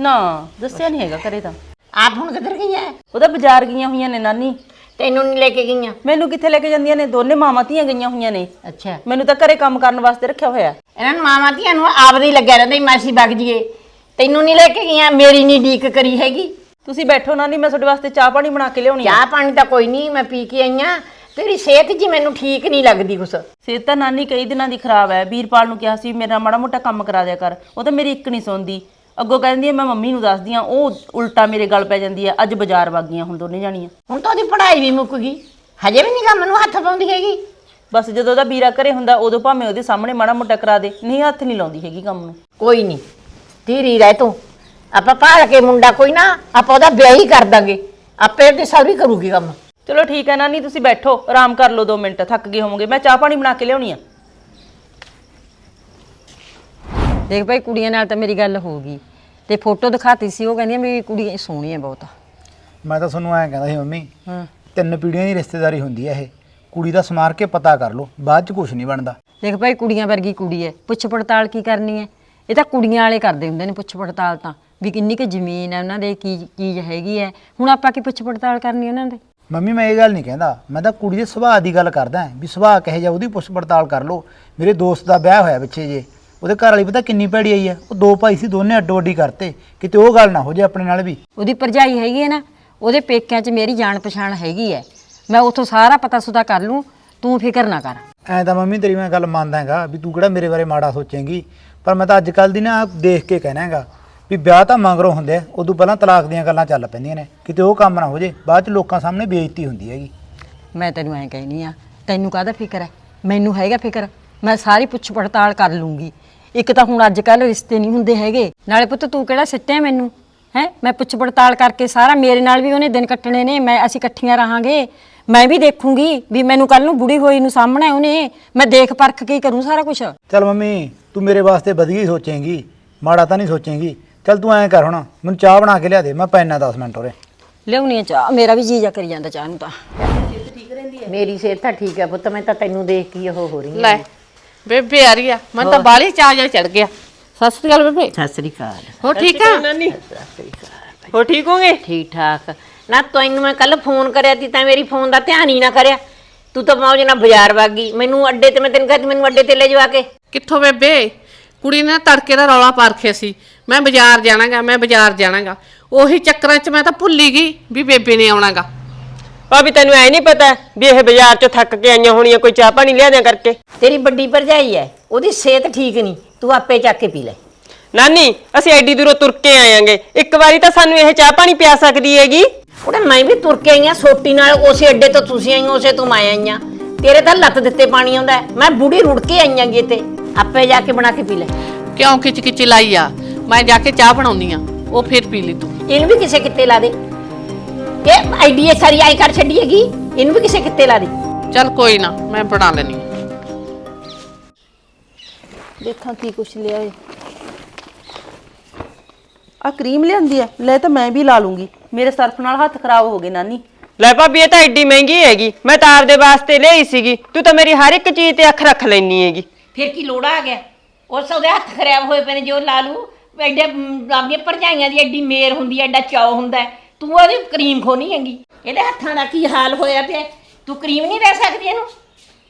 ਨਾ ਦੱਸਿਆ ਨਹੀਂ ਹੈਗਾ ਘਰੇ ਤਾਂ। ਆਪ ਹੁਣ ਕਿੱਧਰ ਗਈ ਐ ਉਹ ਤਾਂ ਬਾਜ਼ਾਰ ਗਈਆਂ ਹੋਈਆਂ ਨੇ ਨਾਨੀ। ਤੈਨੂੰ ਨਹੀਂ ਲੈ ਕੇ ਗਈਆਂ? ਮੈਨੂੰ ਕਿੱਥੇ ਲੈ ਕੇ ਜਾਂਦੀਆਂ ਨੇ? ਦੋਨੇ ਮਾਵਾਂ ਧੀਆਂ ਗਈਆਂ ਹੋਈਆਂ ਨੇ। ਅੱਛਾ। ਮੈਨੂੰ ਤਾਂ ਘਰੇ ਕੰਮ ਕਰਨ ਵਾਸਤੇ ਰੱਖਿਆ ਹੋਇਆ। ਇਹਨਾਂ ਨੂੰ ਮਾਵਾਂ ਧੀਆਂ ਨੂੰ ਆਪਦੇ ਹੀ ਲੱਗਿਆ ਰਹਿੰਦਾ ਮਾਸੀ ਵਗ ਜੀਏ ਤੈਨੂੰ ਨਹੀਂ ਲੈ ਕੇ ਗਈਆਂ? ਮੇਰੀ ਨਹੀਂ ਡੀਕ ਕਰੀ ਹੈਗੀ। ਤੁਸੀਂ ਬੈਠੋ ਨਾਨੀ ਮੈਂ ਤੁਹਾਡੇ ਵਾਸਤੇ ਚਾਹ ਪਾਣੀ ਬਣਾ ਕੇ ਲਿਆਉਣੀ ਆ। ਚਾਹ ਪਾਣੀ ਤਾਂ ਕੋਈ ਨਹੀਂ ਮੈਂ ਪੀ ਕੇ ਆਈਆਂ ਤੇਰੀ ਸਿਹਤ ਜੀ ਮੈਨੂੰ ਠੀਕ ਨਹੀਂ ਲੱਗਦੀ ਕੁਛ। ਸਿਹਤ ਤਾਂ ਨਾਨੀ ਕਈ ਦਿਨਾਂ ਦੀ ਖਰਾਬ ਹੈ। ਵੀਰਪਾਲ ਨੂੰ ਕਿਹਾ ਸੀ ਮੇਰਾ ਮਾੜਾ ਮੋਟਾ ਕੰਮ ਕਰਾ ਦਿਆ ਕਰ। ਉਹ ਤਾਂ ਮੇਰੀ ਇੱਕ ਨਹੀਂ ਸੁਣਦੀ। ਅੱਗੋਂ ਕਹਿੰਦੀ ਹੈ ਮੈਂ ਮੰਮੀ ਨੂੰ ਦੱਸਦੀ ਆ ਉਹ ਉਲਟਾ ਮੇਰੇ ਗੱਲ ਪੈ ਜਾਂਦੀ ਹੈ ਅੱਜ ਬਾਜ਼ਾਰ ਵਗ ਗਈਆਂ ਹੁਣ ਦੋਨੇ ਜਾਣੀਆਂ। ਹੁਣ ਤਾਂ ਉਹਦੀ ਪੜ੍ਹਾਈ ਵੀ ਮੁੱਕ ਗਈ ਹਜੇ ਵੀ ਨਹੀਂ ਕੰਮ ਨੂੰ ਹੱਥ ਪਾਉਂਦੀ ਹੈਗੀ। ਬਸ ਜਦੋਂ ਉਹਦਾ ਵੀਰਾ ਘਰੇ ਹੁੰਦਾ ਉਦੋਂ ਭਾਵੇਂ ਉਹਦੇ ਸਾਹਮਣੇ ਮਾੜਾ ਮੋਟਾ ਕਰਾ ਦੇ ਨਹੀਂ ਹੱਥ ਨਹੀਂ ਲਾਉਂਦੀ ਹੈਗੀ ਕੰਮ ਨੂੰ। ਕੋਈ ਨਹੀਂ ਧੀਰੀ ਰਹਿ ਤੂੰ। ਆਪਾਂ ਭਾਲ ਕੇ ਮੁੰਡਾ ਕੋਈ ਨਾ ਆਪਾਂ ਉਹਦਾ ਵਿਆਹ ਹੀ ਕਰ ਦਾਂਗੇ। ਆਪੇ ਉਹਦੀ ਸਾਰੀ ਕਰੂਗੀ ਕੰਮ। ਚਲੋ ਠੀਕ ਹੈ ਨਾਨੀ ਤੁਸੀਂ ਬੈਠੋ ਆਰਾਮ ਕਰ ਲਓ 2 ਮਿੰਟ ਥੱਕ ਗਏ ਹੋਵੋਗੇ। ਮੈਂ ਚਾਹ ਪਾਣੀ ਬਣਾ ਕੇ ਲਿਆਉਣੀ ਆ। ਦੇਖ ਭਾਈ ਕੁੜੀਆਂ ਨਾਲ ਤਾਂ ਮੇਰੀ ਗੱਲ ਹੋ ਗਈ। ਤੇ ਫੋਟੋ ਦਿਖਾਤੀ ਸੀ ਉਹ ਕਹਿੰਦੀਆਂ ਵੀ ਕੁੜੀ ਸੋਹਣੀ ਹੈ ਬਹੁਤ। ਮੈਂ ਤਾਂ ਤੁਹਾਨੂੰ ਐਂ ਕਹਿੰਦਾ ਸੀ ਮੰਮੀ ਹਾਂ। ਤਿੰਨ ਪੀੜ੍ਹੀਆਂ ਦੀ ਰਿਸ਼ਤੇਦਾਰੀ ਹੁੰਦੀ ਹੈ ਇਹ। ਕੁੜੀ ਦਾ ਸਮਾਰ ਕੇ ਪਤਾ ਕਰ ਲਓ ਬਾਅਦ ਚ ਕੁਝ ਨਹੀਂ ਬਣਦਾ। ਦੇਖ ਭਾਈ ਕੁੜੀਆਂ ਵਰਗੀ ਕੁੜੀ ਹੈ ਪੁੱਛ ਪੜਤਾਲ ਕੀ ਕਰਨੀ ਹੈ ਇਹ ਤਾਂ ਕੁੜੀਆਂ ਵਾਲੇ ਕਰਦੇ ਹੁੰਦੇ ਨੇ ਪੁੱਛ ਪੜਤਾਲ ਤਾਂ ਵੀ ਕਿੰਨੀ ਕੁ ਜ਼ਮੀਨ ਹੈ ਉਹਨਾਂ ਦੇ ਕੀ ਚੀਜ਼ ਹੈਗੀ ਹੈ ਹੁਣ ਆਪਾਂ ਕੀ ਪੁੱਛ ਪੜਤਾਲ ਕਰਨੀ ਉਹਨਾਂ ਦੇ? ਮੰਮੀ ਮੈਂ ਇਹ ਗੱਲ ਨਹੀਂ ਕਹਿੰਦਾ। ਮੈਂ ਤਾਂ ਕੁੜੀ ਦੇ ਸੁਭਾਅ ਦੀ ਗੱਲ ਕਰਦਾ ਵੀ ਸੁਭਾਅ ਕਹੇ ਜਾ ਉਹਦੀ ਪੁੱਛ ਪੜਤਾਲ ਕਰ ਲਓ। ਮੇਰੇ ਦੋਸਤ ਦਾ ਵਿਆਹ ਹੋਇਆ ਪਿੱਛੇ ਜੇ। ਉਹਦੇ ਘਰ ਵਾਲੀ ਪਤਾ ਕਿੰਨੀ ਭੈੜੀ ਆਈ ਹੈ ਉਹ ਦੋ ਭਾਈ ਸੀ ਦੋਨੇ ਅੱਡੋ ਅੱਡੀ ਕਰਤੇ। ਕਿਤੇ ਉਹ ਗੱਲ ਨਾ ਹੋ ਜੇ ਆਪਣੇ ਨਾਲ ਵੀ। ਉਹਦੀ ਭਰਜਾਈ ਹੈਗੀ ਹੈ ਨਾ ਉਹਦੇ ਪੇਕਿਆਂ 'ਚ ਮੇਰੀ ਜਾਣ ਪਛਾਣ ਹੈਗੀ ਹੈ। ਮੈਂ ਉੱਥੋਂ ਸਾਰਾ ਪਤਾ ਸੁਦਾ ਕਰ ਲੂੰ ਤੂੰ ਫਿਕਰ ਨਾ ਕਰ। ਐਂ ਤਾਂ ਮੰਮੀ ਤੇਰੀ ਮੈਂ ਗੱਲ ਮੰਨਦਾ ਹੈਗਾ ਵੀ ਤੂੰ ਕਿਹੜਾ ਮੇਰੇ ਬਾਰੇ ਮਾੜਾ ਸੋਚੇਂਗੀ। ਪਰ ਮੈਂ ਤਾਂ ਅੱਜ ਕੱਲ ਦੀ ਨਾ ਦੇਖ ਕੇ ਕਹਿਣਾ ਹੈਗਾ ਵੀ ਵਿਆਹ ਤਾਂ ਮੰਗਰੋਂ ਹੁੰਦੇ ਆ ਉਦੋਂ ਪਹਿਲਾਂ ਤਲਾਕ ਦੀਆਂ ਗੱਲਾਂ ਚੱਲ ਪੈਂਦੀਆਂ ਨੇ। ਕਿਤੇ ਉਹ ਕੰਮ ਨਾ ਹੋ ਜੇ ਬਾਅਦ ਚ ਲੋਕਾਂ ਸਾਹਮਣੇ ਬੇਇੱਜ਼ਤੀ ਹੁੰਦੀ ਹੈਗੀ। ਮੈਂ ਤੈਨੂੰ ਐਂ ਕਹਿਨੀ ਆ ਤੈਨੂੰ ਕਾਹਦਾ ਫਿਕਰ ਹੈ? ਮੈਨੂੰ ਹੈਗਾ ਫਿਕਰ ਮੈਂ ਸਾਰੀ ਪੁੱਛ ਪੜਤਾਲ ਕਰ ਲੂੰਗੀ। ਇੱਕ ਤਾਂ ਹੁਣ ਅੱਜ ਕੱਲ ਰਿਸ਼ਤੇ ਨਹੀਂ ਹੁੰਦੇ ਹੈਗੇ। ਨਾਲੇ ਪੁੱਤ ਤੂੰ ਕਿਹੜਾ ਸਿੱਟਿਆ ਮੈਨੂੰ? ਹੈ? ਮੈਂ ਪੁੱਛ ਪੜਤਾਲ ਕਰਕੇ ਸਾਰਾ ਮੇਰੇ ਨਾਲ ਵੀ ਉਹਨੇ ਦਿਨ ਕੱਟਣੇ ਨੇ ਮੈਂ ਅਸੀਂ ਇਕੱਠੀਆਂ ਰਹਾਂਗੇ। ਮੈਂ ਵੀ ਦੇਖੂੰਗੀ ਵੀ ਮੈਨੂੰ ਕੱਲ ਨੂੰ ਬੁੜੀ ਹੋਈ ਨੂੰ ਸਾਹਮਣੇ ਉਹਨੇ। ਮੈਂ ਦੇਖ ਪਰਖ ਕੇ ਹੀ ਕਰੂੰ ਸਾਰਾ ਕੁਝ ਚੱਲ ਮੰਮੀ ਤੂੰ ਮੇਰੇ ਵਾਸਤੇ ਵਧੀਆ ਹੀ ਸੋਚੇਂਗੀ। ਮਾੜਾ ਤਾਂ ਨਹੀਂ ਸੋਚੇਂਗੀ। ਚੱਲ ਤੂੰ ਐਂ ਕਰ ਹੁਣ ਮੈਨੂੰ ਚਾਹ ਬਣਾ ਕੇ ਲਿਆ ਦੇ ਮੈਂ ਪੈਣਾ 10 ਮਿੰਟ ਉਰੇ। ਲਿਆਉਣੀ ਆ ਚਾਹ ਮੇਰਾ ਵੀ ਜੀਜਾ ਕਰੀ ਜਾਂਦਾ ਚਾਹ ਨੂੰ ਤਾਂ। ਮੇਰੀ ਸਿਹਤ ਤਾਂ ਠੀਕ ਹੈ ਪੁੱਤ ਮੈਂ ਤਾਂ ਤੈਨੂੰ ਦੇਖ ਕੇ ਉਹ ਹੋ ਰਹੀ ਲੈ ਬੇਬੇ ਆ ਰਹੀ ਆ। ਮੈਂ ਤਾਂ ਬਾਲੀ ਚਾਹ ਜਾ ਚੜ ਗਿਆ। ਸਤਿ ਸ੍ਰੀ ਅਕਾਲ ਬੇਬੇ। ਸਤਿ ਸ੍ਰੀ ਅਕਾਲ। ਹੋ ਠੀਕ ਆ? ਨਾਨੀ। ਹੋ ਠੀਕ ਹੋਗੇ? ਠੀਕ ਠਾਕ। ਨਾ ਤੈਨੂੰ ਮੈਂ ਕੱਲ ਫੋਨ ਕਰਿਆ ਤੀ ਤਾਂ ਮੇਰੀ ਫੋਨ ਦਾ ਧਿਆਨ ਹੀ ਨਾ ਕਰਿਆ। ਤੂੰ ਤਾਂ ਮੌਜ ਨਾਲ ਬਾਜ਼ਾਰ ਵਗ ਗਈ। ਮੈਨੂੰ ਅੱਡੇ ਤੇ ਮੈਂ ਤੈਨੂੰ ਕਹਿੰਦੀ ਮੈਨੂੰ ਅੱਡੇ ਤੇ ਲੈ ਜਾਵਾ ਕੇ। ਕਿੱਥੋਂ ਬੇਬੇ? ਕੁੜੀ ਨੇ ਨਾ ਤੜਕੇ ਦਾ ਰੌਲਾ ਪਾ ਰੱਖਿਆ ਸੀ। ਮੈਂ ਬਾਜ਼ਾਰ ਜਾਣਾਗਾ ਮੈਂ ਬਾਜ਼ਾਰ ਜਾਣਾਗਾ। ਉਹੀ ਚੱਕਰਾਂ 'ਚ ਮੈਂ ਤਾਂ ਭੁੱਲ ਹੀ ਗਈ ਵੀ ਬੇਬੇ ਨੇ ਆਉਣਾਗਾ। ਭਾਬੀ ਤੈਨੂੰ ਐ ਨਹੀਂ ਪਤਾ ਵੀ ਇਹ ਬਾਜ਼ਾਰ ਚੋਂ ਥੱਕ ਕੇ ਆਈਆਂ ਹੋਣੀਆਂ ਕੋਈ ਚਾਹ ਪਾਣੀ ਲਿਆ ਦਿਆਂ ਕਰਕੇ? ਤੇਰੀ ਵੱਡੀ ਭਰਜਾਈ ਹੈ ਉਹਦੀ ਸਿਹਤ ਠੀਕ ਨਹੀਂ ਤੂੰ ਆਪੇ ਚੱਕ ਕੇ ਪੀ ਲੈ। ਨਾਨੀ ਅਸੀਂ ਐਡੀ ਦੂਰੋਂ ਤੁਰ ਕੇ ਆਇਆਂਗੇ। ਇੱਕ ਵਾਰੀ ਤਾਂ ਸਾਨੂੰ ਇਹ ਚਾਹ ਪਾਣੀ ਪਿਆ ਸਕਦੀ ਹੈਗੀ। ਉਹਨੇ ਮੈਂ ਵੀ ਤੁਰ ਕੇ ਆਈਆਂ ਸੋਟੀ ਨਾਲ ਉਸੇ ਅੱਡੇ ਤੋਂ ਤੁਸੀਂ ਆਈਆਂ ਉਸੇ ਤੋਂ ਮੈਂ ਆਈਆਂ। ਤੇਰੇ ਤਾਂ ਲੱਤ ਦਿੱਤੇ ਪਾਣੀ ਆਉਂਦਾ ਹੈ। ਮੈਂ ਬੁੜੀ ਰੁੜ ਕੇ ਆਈਆਂ ਗੀ ਇੱਥੇ। ਆਪੇ ਜਾ ਕੇ ਬਣਾ ਕੇ ਪੀ ਲੈ। ਕਿਉਂ ਖਿੱਚ ਖਿੱਚ ਲਾਈ ਆ? ਮੈਂ ਜਾ ਕੇ ਚਾਹ ਬਣਾਉਣੀ ਆ ਉਹ ਫਿਰ ਪੀ ਲਈ ਤੂੰ। ਇਹਨੂੰ ਵੀ ਕਿਸੇ ਕਿੱਤੇ ਲਾ ਦੇ। ਕਿ ਆਈਡੀਆ ਸਾਰੀ ਆਈ ਕਰ ਛੱਡੀ ਹੈਗੀ। ਇਹਨੂੰ ਵੀ ਕਿਸੇ ਕਿੱਤੇ ਲਾ ਦੇ। ਚੱਲ ਕੋਈ ਨਾ ਮੈਂ ਬਣਾ ਲੈਣੀ ਦੇਖਾਂ ਕੀ ਕੁਛ ਲਿਆ ਏ। ਆ ਕਰੀਮ ਲਿਆਂਦੀ ਐ ਲੈ ਤਾਂ ਮੈਂ ਵੀ ਲਾ ਲੂੰਗੀ। ਮੇਰੇ ਸਰਫ ਨਾਲ ਹੱਥ ਖਰਾਬ ਹੋ ਗਏ ਨਾਨੀ। ਲੈ ਭਾਬੀ ਇਹ ਤਾਂ ਐਡੀ ਮਹਿੰਗੀ ਹੈਗੀ। ਮੈਂ ਤਾਂ ਆਪਦੇ ਵਾਸਤੇ ਲਈ ਸੀਗੀ। ਤੂੰ ਤਾਂ ਮੇਰੀ ਹਰ ਇੱਕ ਚੀਜ਼ ਤੇ ਅੱਖ ਰੱਖ ਲੈਣੀ ਹੈਗੀ। ਫਿਰ ਕੀ ਲੋੜਾ ਆ ਗਿਆ? ਉਸ ਉਹਦੇ ਹੱਥ ਖਰਾਬ ਹੋਏ ਪਏ ਨੇ ਜੋ ਲਾ ਲੂ ਐਡੇ ਮ, ਆਪਦੀਆਂ ਭਰਜਾਈਆਂ ਦੀ ਐਡੀ ਮੇਰ ਹੁੰਦੀ ਐ ਐਡਾ ਚਾਅ ਹੁੰਦਾ ਹੈ। ਤੂੰ ਉਹਦੀ ਕਰੀਮ ਖੋਣੀ ਹੈਗੀ। ਇਹਦੇ ਹੱਥਾਂ ਦਾ ਕੀ ਹਾਲ ਹੋਇਆ ਪਿਆ? ਤੂੰ ਕਰੀਮ ਨਹੀਂ ਰਹਿ ਸਕਦੀ ਇਹਨੂੰ?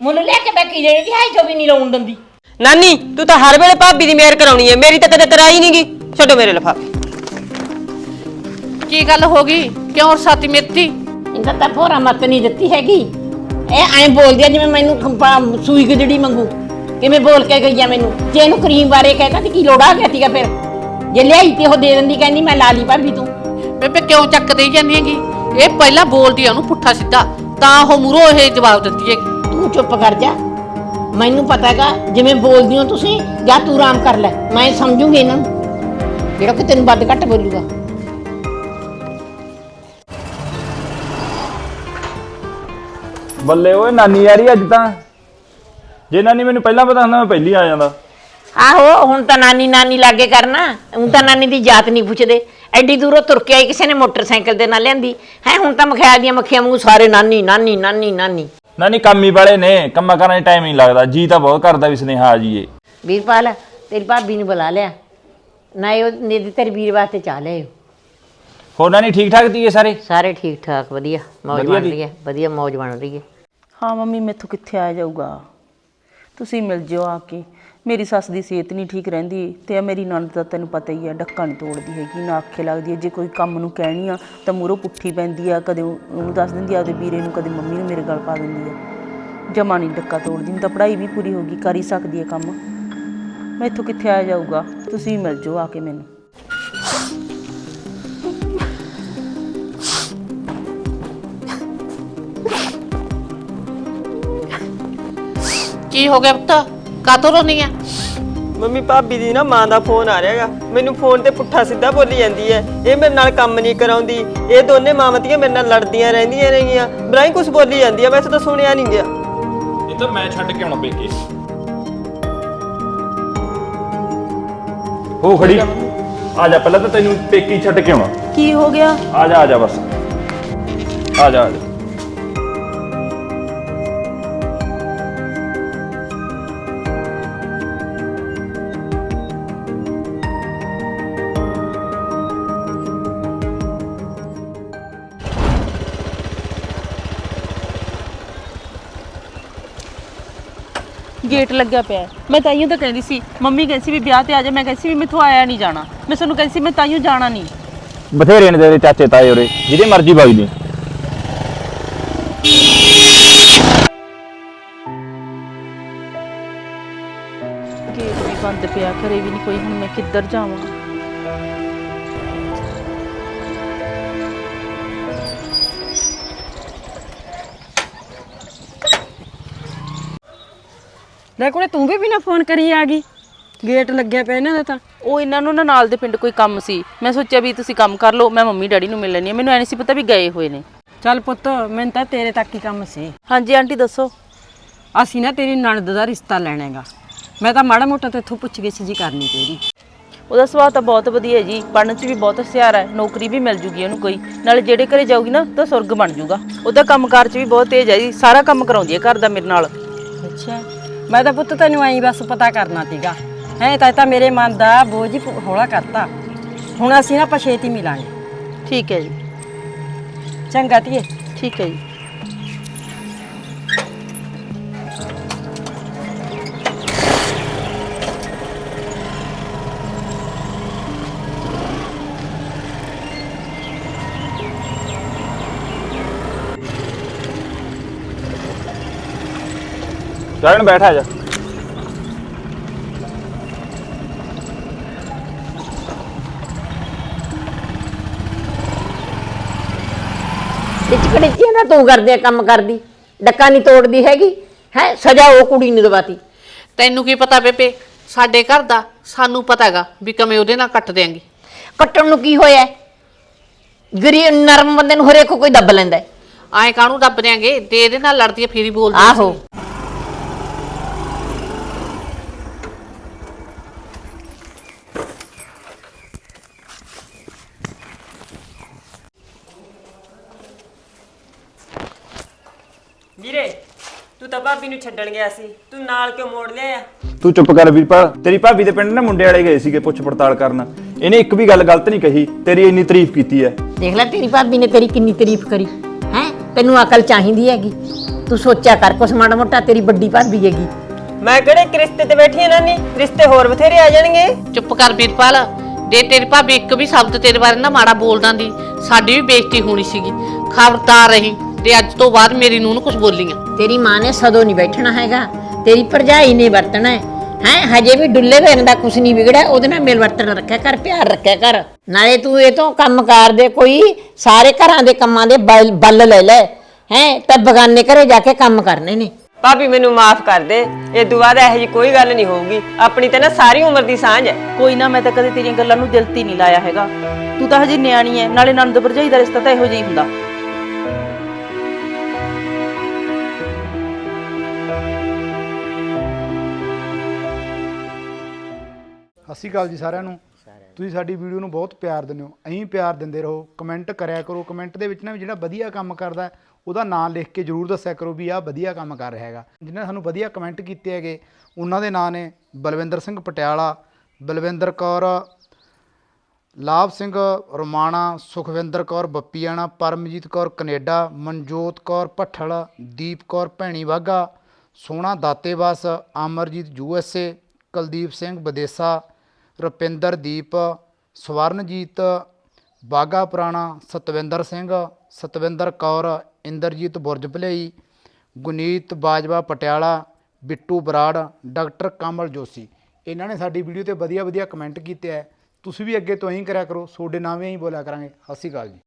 ਮੁੱਲ ਲੈ ਕੇ ਬੈਠੀ ਜਿਹੜੀ ਦਿਹਾਈ ਚੋਂ ਵੀ ਨਹੀਂ ਲਾਉਣ ਦਿੰਦੀ। ਨਾਨੀ ਤੂੰ ਤਾਂ ਹਰ ਵੇਲੇ ਭਾਬੀ ਦੀ ਮਿਹਰ ਕਰਾਉਣੀ ਹੈ ਮੇਰੀ ਤਾਂ ਕਦੇ ਕਰਾਈ ਨਹੀਂਗੀ ਛੱਡੋ ਮੇਰੇ ਲਿਫਾਫੇ। ਕੀ ਗੱਲ ਹੋ ਗਈ? ਕਿਉਂ ਸਾਤੀ ਮਿੱਤੀ ਇਹਦਾ ਤਾਂ ਭੋਰਾ ਮੱਤ ਨਹੀਂ ਦਿੱਤੀ ਹੈਗੀ। ਇਹ ਐਂ ਬੋਲਦੀ ਆ ਜਿਵੇਂ ਮੈਨੂੰ ਖੰਪਾ- ਸੂਈ ਗਜੜੀ ਮੰਗੂ ਕਿਵੇਂ ਬੋਲ ਕੇ ਗਈ ਆ ਮੈਨੂੰ? ਜੇ ਇਹਨੂੰ ਕਰੀਮ ਬਾਰੇ ਕਹਿਤਾ ਤੇ ਕੀ ਲੋੜ ਆ ਗਿਆ ਸੀਗਾ ਫਿਰ? ਜੇ ਲਿਆਈ ਤੇ ਉਹ ਦੇ ਦਿੰਦੀ ਕਹਿੰਦੀ ਮੈਂ ਲਾ ਲਈ ਭਾਬੀ ਤੂੰ। ਬੇਬੇ ਕਿਉਂ ਚੱਕ ਦੇਈ ਜਾਂਦੀ ਹੈਗੀ? ਇਹ ਪਹਿਲਾਂ ਬੋਲਦੀ ਆ ਉਹਨੂੰ ਪੁੱਠਾ ਸਿੱਧਾ। ਤਾਂ ਉਹ ਮੂਰੋ ਇਹ ਜਵਾਬ ਦਿੰਦੀ ਹੈਗੀ। ਤੂੰ ਚੁੱਪ ਕਰ ਜਾ। ਮੈਨੂੰ ਪਤਾ ਹੈਗਾ ਜਿਵੇਂ ਬੋਲਦੀ ਹੋ ਤੁਸੀਂ ਜਾਂ ਤੂੰ ਆਰਾਮ ਕਰ ਲੈ। ਮੈਂ ਸਮਝੂਗੀ ਇਹਨਾਂ ਨੂੰ। ਜਿਹੜਾ ਕਿ ਤੈਨੂੰ ਵੱਧ ਘੱਟ ਬੋਲੂਗਾ। ਬੱਲੇ ਓਏ ਨਾਨੀ ਆ ਰਹੀ ਅੱਜ ਤਾਂ। ਜੇ ਨਾਨੀ ਮੈਨੂੰ ਪਹਿਲਾਂ ਪਤਾ ਹੁੰਦਾ ਮੈਂ ਪਹਿਲੀ ਆ ਜਾਂਦਾ। ਆਹੋ ਹੁਣ ਤਾਂ ਨਾਨੀ ਨਾਨੀ ਲਾਗੇ ਕਰਨਾ। ਹੁਣ ਤਾਂ ਨਾਨੀ ਦੀ ਜਾਤ ਨਹੀਂ ਪੁੱਛਦੇ। ਐਡੀ ਦੂਰੋਂ ਤੁਰ ਕੇ ਆਈ ਕਿਸੇ ਨੇ ਮੋਟਰਸਾਈਕਲ ਤੇ ਨਾਲ ਲਿਆਂਦੀ। ਹੈ ਹੁਣ ਤਾਂ ਮਖਿਆਲ ਦੀਆਂ ਮੱਖੀਆਂ ਮੂੰਹ ਸਾਰੇ ਨਾਨੀ ਨਾਨੀ ਨਾਨੀ ਨਾਨੀ। ਨਾਨੀ ਕੰਮੀ ਵਾਲੇ ਨੇ ਕੰਮਾਂ ਕਰਨ 'ਚ ਟਾਈਮ ਨਹੀਂ ਲੱਗਦਾ। ਜੀ ਤਾਂ ਬਹੁਤ ਕਰਦਾ ਵੀ ਸੁਨੇਹਾ ਆ ਜੀਏ ਵੀਰਪਾਲ ਤੇਰੀ ਭਾਬੀ ਨੂੰ ਬੁਲਾ ਲਿਆ। ਨਾ ਇਹ ਨੇ ਤੇਰੀ ਵੀਰ ਵਾਸਤੇ ਚਾਹ ਲਿਆਇਓ ਹੋਰ ਨਾਨੀ ਠੀਕ ਠਾਕ ਤੀਏ ਸਾਰੇ? ਸਾਰੇ ਠੀਕ ਠਾਕ ਵਧੀਆ। ਮੌਜ ਬਣ। ਰਹੀ ਹੈ ਵਧੀਆ ਮੌਜ ਬਣ ਰਹੀ ਹੈ। ਹਾਂ ਮੰਮੀ ਮੈਥੋਂ ਕਿੱਥੇ ਆ ਜਾਊਗਾ? ਤੁਸੀਂ ਮਿਲ ਜਿਓ ਆ ਕੇ। ਮੇਰੀ ਸੱਸ ਦੀ ਸਿਹਤ ਨਹੀਂ ਠੀਕ ਰਹਿੰਦੀ ਤੇ ਇਹ ਮੇਰੀ ਨਣਦ ਦਾ ਤੈਨੂੰ ਪਤਾ ਹੀ ਆ, ਡੱਕਾ ਨਹੀਂ ਤੋੜਦੀ ਹੈਗੀ, ਨਾ ਆਖੇ ਲੱਗਦੀ ਹੈ ਜੇ ਕੋਈ ਕੰਮ ਨੂੰ ਕਹਿਣੀ ਆ ਤਾਂ ਮੂਹਰੋਂ ਪੁੱਠੀ ਪੈਂਦੀ ਆ, ਕਦੇ ਉਹਨੂੰ ਦੱਸ ਦਿੰਦੀ ਆ ਉਹਦੇ ਵੀਰੇ ਨੂੰ ਕਦੇ ਮੰਮੀ ਨੂੰ ਮੇਰੇ ਗਲ ਪਾ ਦਿੰਦੀ ਆ। ਜਮਾ ਨਹੀਂ ਡੱਕਾ ਤੋੜਦੀ ਤਾਂ ਪੜ੍ਹਾਈ ਵੀ ਪੂਰੀ ਹੋ ਗਈ, ਕਰ ਹੀ ਸਕਦੀ ਹੈ ਕੰਮ। ਮੈਥੋਂ ਕਿੱਥੇ ਆ ਜਾਊਗਾ? ਤੁਸੀਂ ਮਿਲ ਜਾਓ ਆ ਕੇ ਮੈਨੂੰ। ਕੀ ਹੋ ਗਿਆ ਪੁੱਤ? ਕਾਤੋਂ ਰੋਨੀ ਆ ਮੰਮੀ ਭਾਬੀ ਦੀ ਨਾ ਮਾਂ ਦਾ ਫੋਨ ਆ ਰਿਹਾਗਾ। ਮੈਨੂੰ ਫੋਨ ਤੇ ਪੁੱਠਾ ਸਿੱਧਾ ਬੋਲੀ ਜਾਂਦੀ ਹੈ ਇਹ ਮੇਰੇ ਨਾਲ ਕੰਮ ਨਹੀਂ ਕਰਾਉਂਦੀ। ਇਹ ਦੋਨੇ ਮਾਮਤੀਆਂ ਮੇਰੇ ਨਾਲ ਲੜਦੀਆਂ ਰਹਿੰਦੀਆਂ ਨੇਗੀਆਂ। ਬਰਾਈ ਕੁਝ ਬੋਲੀ ਜਾਂਦੀ ਹੈ ਵੈਸੇ ਤਾਂ ਸੁਣਿਆ ਨਹੀਂ ਗਿਆ। ਇਹ ਤਾਂ ਮੈਂ ਛੱਡ ਕੇ ਆਉਣਾ ਪੇਕੇ। ਹੋ ਖੜੀ। ਆ ਜਾ ਪਹਿਲਾਂ ਤਾਂ ਤੈਨੂੰ ਪੇਕੀ ਛੱਡ ਕੇ ਆਉਣਾ। ਕੀ ਹੋ ਗਿਆ? ਆ ਜਾ ਆ ਜਾ ਬਸ। ਆ ਜਾ ਆ ਜਾ। ਗੇਟ ਲੱਗਿਆ ਪਿਆ ਹੈ। ਮੈਂ ਤਾਈਓ ਤਾਂ ਕਹਿੰਦੀ ਸੀ ਮੰਮੀ ਕਹਿੰਦੀ ਸੀ ਵੀ ਵਿਆਹ ਤੇ ਆ ਜਾ। ਮੈਂ ਕਹਿੰਦੀ ਸੀ ਵੀ ਮੈਥੋਂ ਆਇਆ ਨਹੀਂ ਜਾਣਾ। ਮੈਂ ਤੁਹਾਨੂੰ ਕਹਿੰਦੀ ਸੀ ਮੈਂ ਤਾਈਓ ਜਾਣਾ ਨਹੀਂ। ਬਥੇਰੇ ਨੇ ਤੇਰੇ ਚਾਚੇ ਤਾਏ ਉਰੇ ਜਿਹਦੇ ਮਰਜ਼ੀ ਵਗ ਜੀ ਗੇਟ ਵੀ ਬੰਦ ਪਿਆ ਘਰੇ ਵੀ ਨਹੀਂ ਕੋਈ। ਹੁਣ ਮੈਂ ਕਿੱਧਰ ਜਾਵਾਂ? ਲੈ ਕੋਲੇ ਤੂੰ ਵੀ ਬਿਨਾ ਫੋਨ ਕਰੀ ਆ ਗਈ। ਗੇਟ ਲੱਗਿਆ ਪਿਆ ਇਹਨਾਂ ਦਾ ਤਾਂ। ਉਹ ਇਹਨਾਂ ਨੂੰ ਨਾ ਨਾਲ ਦੇ ਪਿੰਡ ਕੋਈ ਕੰਮ ਸੀ। ਮੈਂ ਸੋਚਿਆ ਵੀ ਤੁਸੀਂ ਕੰਮ ਕਰ ਲਓ ਮੈਂ ਮੰਮੀ ਡੈਡੀ ਨੂੰ ਮਿਲ ਲੈਣੀ ਮੈਨੂੰ ਐ ਨਹੀਂ ਸੀ ਪਤਾ ਵੀ ਗਏ ਹੋਏ ਨੇ। ਚੱਲ ਪੁੱਤ ਮੈਨੂੰ ਤਾਂ ਤੇਰੇ ਤੱਕ ਹੀ ਕੰਮ ਸੀ। ਹਾਂਜੀ ਆਂਟੀ ਦੱਸੋ। ਅਸੀਂ ਨਾ ਤੇਰੀ ਨਣਦ ਦਾ ਰਿਸ਼ਤਾ ਲੈਣਾ ਹੈਗਾ ਮੈਂ ਤਾਂ ਮਾੜਾ ਮੋਟਾ ਤੇਥੋਂ ਪੁੱਛ ਗਿੱਛ ਜੀ ਕਰਨੀ ਤੇਰੀ ਉਹਦਾ। ਸੁਭਾਅ ਤਾਂ ਬਹੁਤ ਵਧੀਆ ਜੀ। ਪੜਨ 'ਚ ਵੀ ਬਹੁਤ ਹੁਸ਼ਿਆਰ ਹੈ। ਨੌਕਰੀ ਵੀ ਮਿਲ ਜੂਗੀ ਉਹਨੂੰ ਕੋਈ। ਨਾਲੇ ਜਿਹੜੇ ਘਰੇ ਜਾਊਗੀ ਨਾ ਤਾਂ ਸੁਰਗ ਬਣ ਜੂਗਾ। ਉਹਦਾ ਕੰਮਕਾਰ 'ਚ ਵੀ ਬਹੁਤ ਤੇਜ਼ ਹੈ ਜੀ। ਸਾਰਾ ਕੰਮ ਕਰਾਉਂਦੀ ਹੈ ਘਰ ਦਾ ਮੇਰੇ ਨਾਲ। ਅੱਛਾ। ਮੈਂ ਤਾਂ ਪੁੱਤ ਤੈਨੂੰ ਐਂ ਬਸ ਪਤਾ ਕਰਨਾ ਸੀਗਾ। ਹੈ ਤਾਂ ਤਾਂ ਮੇਰੇ ਮਨ ਦਾ ਬੋਝ ਹੀ ਹੌਲਾ ਕਰਤਾ। ਹੁਣ ਅਸੀਂ ਨਾ ਪਛੇਤੀ ਮਿਲਾਂਗੇ। ਠੀਕ ਹੈ ਜੀ। ਚੰਗਾ ਧੀਏ। ਠੀਕ ਹੈ ਜੀ। ਚੱਲ ਬੈਠ ਆ ਜਾ। ਵਿੱਚ ਕੜੀਚੀਆਂ ਦਾ ਤੂੰ ਕਰਦੇ ਆ ਕੰਮ ਕਰਦੀ। ਡੱਕਾ ਨਹੀਂ ਤੋੜਦੀ ਹੈਗੀ। ਹੈ ਸਜ਼ਾ ਉਹ ਕੁੜੀ ਨੂੰ ਦਵਾਤੀ। ਤੈਨੂੰ ਕੀ ਪਤਾ ਬੇਬੇ? ਸਾਡੇ ਘਰ ਦਾ ਸਾਨੂੰ ਪਤਾ ਹੈਗਾ ਵੀ ਕਿਵੇਂ ਉਹਦੇ ਨਾਲ ਕੱਟ ਦੇਾਂਗੇ ਕੱਟਣ ਨੂੰ ਕੀ ਹੋਇਆ? ਗਰੀ ਨਰਮ ਬੰਦੇ ਨੂੰ ਹਰੇਕ ਕੋਈ ਦੱਬ ਲੈਂਦਾ ਹੈ। ਐਂ ਕਾਹਨੂੰ ਦੱਬ ਦਿਆਂਗੇ? ਤੇ ਇਹਦੇ ਨਾਲ ਲੜਦੀ ਆ ਫੇਰ ਹੀ ਬੋਲਦੀ ਆਹੋ। ਵੀਰੇ ਤੂੰ ਤਾਂ ਭਾਬੀ ਨੂੰ ਛੱਡਣ ਗਿਆ ਸੀ। ਤੂੰ ਨਾਲ ਕਿਉਂ ਮੋੜ ਲਿਆ ਤੂੰ ਚੁੱਪ ਕਰ ਵੀਰਪਾਲ ਤੇਰੀ ਭਾਬੀ ਦੇ ਪਿੰਡ ਨਾ ਮੁੰਡੇ ਵਾਲੇ ਗਏ ਸੀਗੇ ਪੁੱਛ ਪੜਤਾਲ ਕਰਨ। ਇਹਨੇ ਇੱਕ ਵੀ ਗੱਲ ਗਲਤ ਨਹੀਂ ਕਹੀ ਤੇਰੀ ਇੰਨੀ ਤਾਰੀਫ ਕੀਤੀ ਹੈ। ਦੇਖ ਲੈ ਤੇਰੀ ਭਾਬੀ ਨੇ ਤੇਰੀ ਕਿੰਨੀ ਤਾਰੀਫ ਕਰੀ। ਹੈ? ਤੈਨੂੰ ਅਕਲ ਚਾਹੀਦੀ ਹੈਗੀ। ਤੂੰ ਸੋਚਿਆ ਕਰ ਕੁਛ ਮਾੜਾ ਮੋਟਾ ਤੇਰੀ ਵੱਡੀ ਭਾਬੀ ਹੈਗੀ। ਮੈਂ ਕਿਹੜੇ ਇੱਕ ਰਿਸ਼ਤੇ ਤੇ ਬੈਠੀ ਆ ਨਾਨੀ? ਰਿਸ਼ਤੇ ਹੋਰ ਬਥੇਰੇ ਆ ਜਾਣਗੇ। ਚੁੱਪ ਕਰ ਵੀਰਪਾਲ। ਜੇ ਤੇਰੀ ਭਾਬੀ ਇੱਕ ਵੀ ਸ਼ਬਦ ਤੇਰੇ ਬਾਰੇ ਨਾ ਮਾੜਾ ਬੋਲ ਦਿੰਦੀ ਸਾਡੀ ਵੀ ਬੇਇੱਜ਼ਤੀ ਹੋਣੀ ਸੀਗੀ। ਖਬਰਦਾਰ ਰਹੀ। ਤੇ ਅੱਜ ਤੋਂ ਬਾਅਦ ਮੇਰੀ ਨੂੰਹ ਨੂੰ ਕੁਝ ਬੋਲੀਆਂ। ਤੇਰੀ ਮਾਂ ਨੇ ਸਦੋਂ ਨਹੀਂ ਬੈਠਣਾ ਹੈਗਾ। ਤੇਰੀ ਭਰਜਾਈ ਨੇ ਵਰਤਣਾ ਹੈ। ਹੈਂ, ਹਜੇ ਵੀ ਡੁੱਲੇ ਵੇਨ ਦਾ ਕੁਛ ਨਹੀਂ ਵਿਗੜਿਆ ਉਹਦੇ ਨਾਲ ਮਿਲ ਵਰਤਨ ਰੱਖਿਆ ਕਰ ਪਿਆਰ ਰੱਖਿਆ ਕਰ। ਨਾਲੇ ਤੂੰ ਇਹ ਤੋਂ ਕੰਮ ਕਾਰ ਦੇ ਕੋਈ ਸਾਰੇ ਘਰਾਂ ਦੇ ਕੰਮਾਂ ਦੇ ਬਲ ਬੱਲ ਲੈ ਲੈ। ਹੈ ਤਾਂ ਬਗਾਨੇ ਘਰੇ ਜਾ ਕੇ ਕੰਮ ਕਰਨੇ ਨੇ। ਭਾਬੀ ਮੈਨੂੰ ਮਾਫ ਕਰ ਦੇ। ਇਹ ਦੁਬਾਰਾ ਇਹੋ ਜੀ ਕੋਈ ਗੱਲ ਨਹੀਂ ਹੋਊਗੀ। ਆਪਣੀ ਤਾਂ ਨਾ ਸਾਰੀ ਉਮਰ ਦੀ ਸਾਂਝ ਹੈ। ਕੋਈ ਨਾ ਮੈਂ ਤਾਂ ਕਦੇ ਤੇਰੀਆਂ ਗੱਲਾਂ ਨੂੰ ਦਿਲ 'ਤੇ ਹੀ ਨਹੀਂ ਲਾਇਆ ਹੈਗਾ। ਤੂੰ ਤਾਂ ਹਜੇ ਨਿਆਣੀ ਐ ਨਾਲੇ ਨੰਦ ਭਰਜਾਈ ਦਾ ਰਿਸ਼ਤਾ ਤਾਂ ਇਹੋ ਜਿਹਾ ਹੀ ਹੁੰਦਾ। ਸਤਿ ਸ਼੍ਰੀ ਅਕਾਲ ਜੀ ਸਾਰਿਆਂ ਨੂੰ। ਤੁਸੀਂ ਸਾਡੀ ਵੀਡੀਓ ਨੂੰ ਬਹੁਤ ਪਿਆਰ ਦਿੰਦੇ ਹੋ। ਐਂ ਪਿਆਰ ਦਿੰਦੇ ਰਹੋ। ਕਮੈਂਟ ਕਰਿਆ ਕਰੋ। ਕਮੈਂਟ ਦੇ ਵਿੱਚ ਨਾ ਵੀ ਜਿਹੜਾ ਵਧੀਆ ਕੰਮ ਕਰਦਾ ਉਹਦਾ ਨਾਮ ਲਿਖ ਕੇ ਜਰੂਰ ਦੱਸਿਆ ਕਰੋ ਵੀ ਆਹ ਵਧੀਆ ਕੰਮ ਕਰ ਰਿਹਾ ਹੈਗਾ। ਜਿਨ੍ਹਾਂ ਨੇ ਸਾਨੂੰ ਵਧੀਆ ਕਮੈਂਟ ਕੀਤੇ ਹੈਗੇ ਉਹਨਾਂ ਦੇ ਨਾਂ ਨੇ Balwinder Singh Patiala Balwinder Kaur Labh Singh Romana Sukhwinder Kaur Bappiana Paramjit Kaur Canada Manjot Kaur Bhathal Deep Kaur Bhaini Waga Sohna Datewas Amarjit USA Kuldeep Singh Videsa Rupinder Deep, Swaranjit Baga Purana Satwinder Singh, Satwinder Kaur, Inderjit Burj Bhalei, Guneet Bajwa Patiala, Bittu Brar, doctor Kamal Joshi. ਇਹਨਾਂ ਨੇ ਸਾਡੀ video ਤੇ ਵਧੀਆ ਵਧੀਆ comment ਕੀਤੇ ਹੈ ਤੁਸੀਂ ਵੀ ਅੱਗੇ ਤੋਂ ਐਂ ਕਰਿਆ ਕਰੋ। ਤੁਹਾਡੇ ਨਾਮ ਵੀ ਐਂ ਬੋਲਿਆ ਕਰਾਂਗੇ। ਸਤਿ ਸ਼੍ਰੀ ਅਕਾਲ ਜੀ।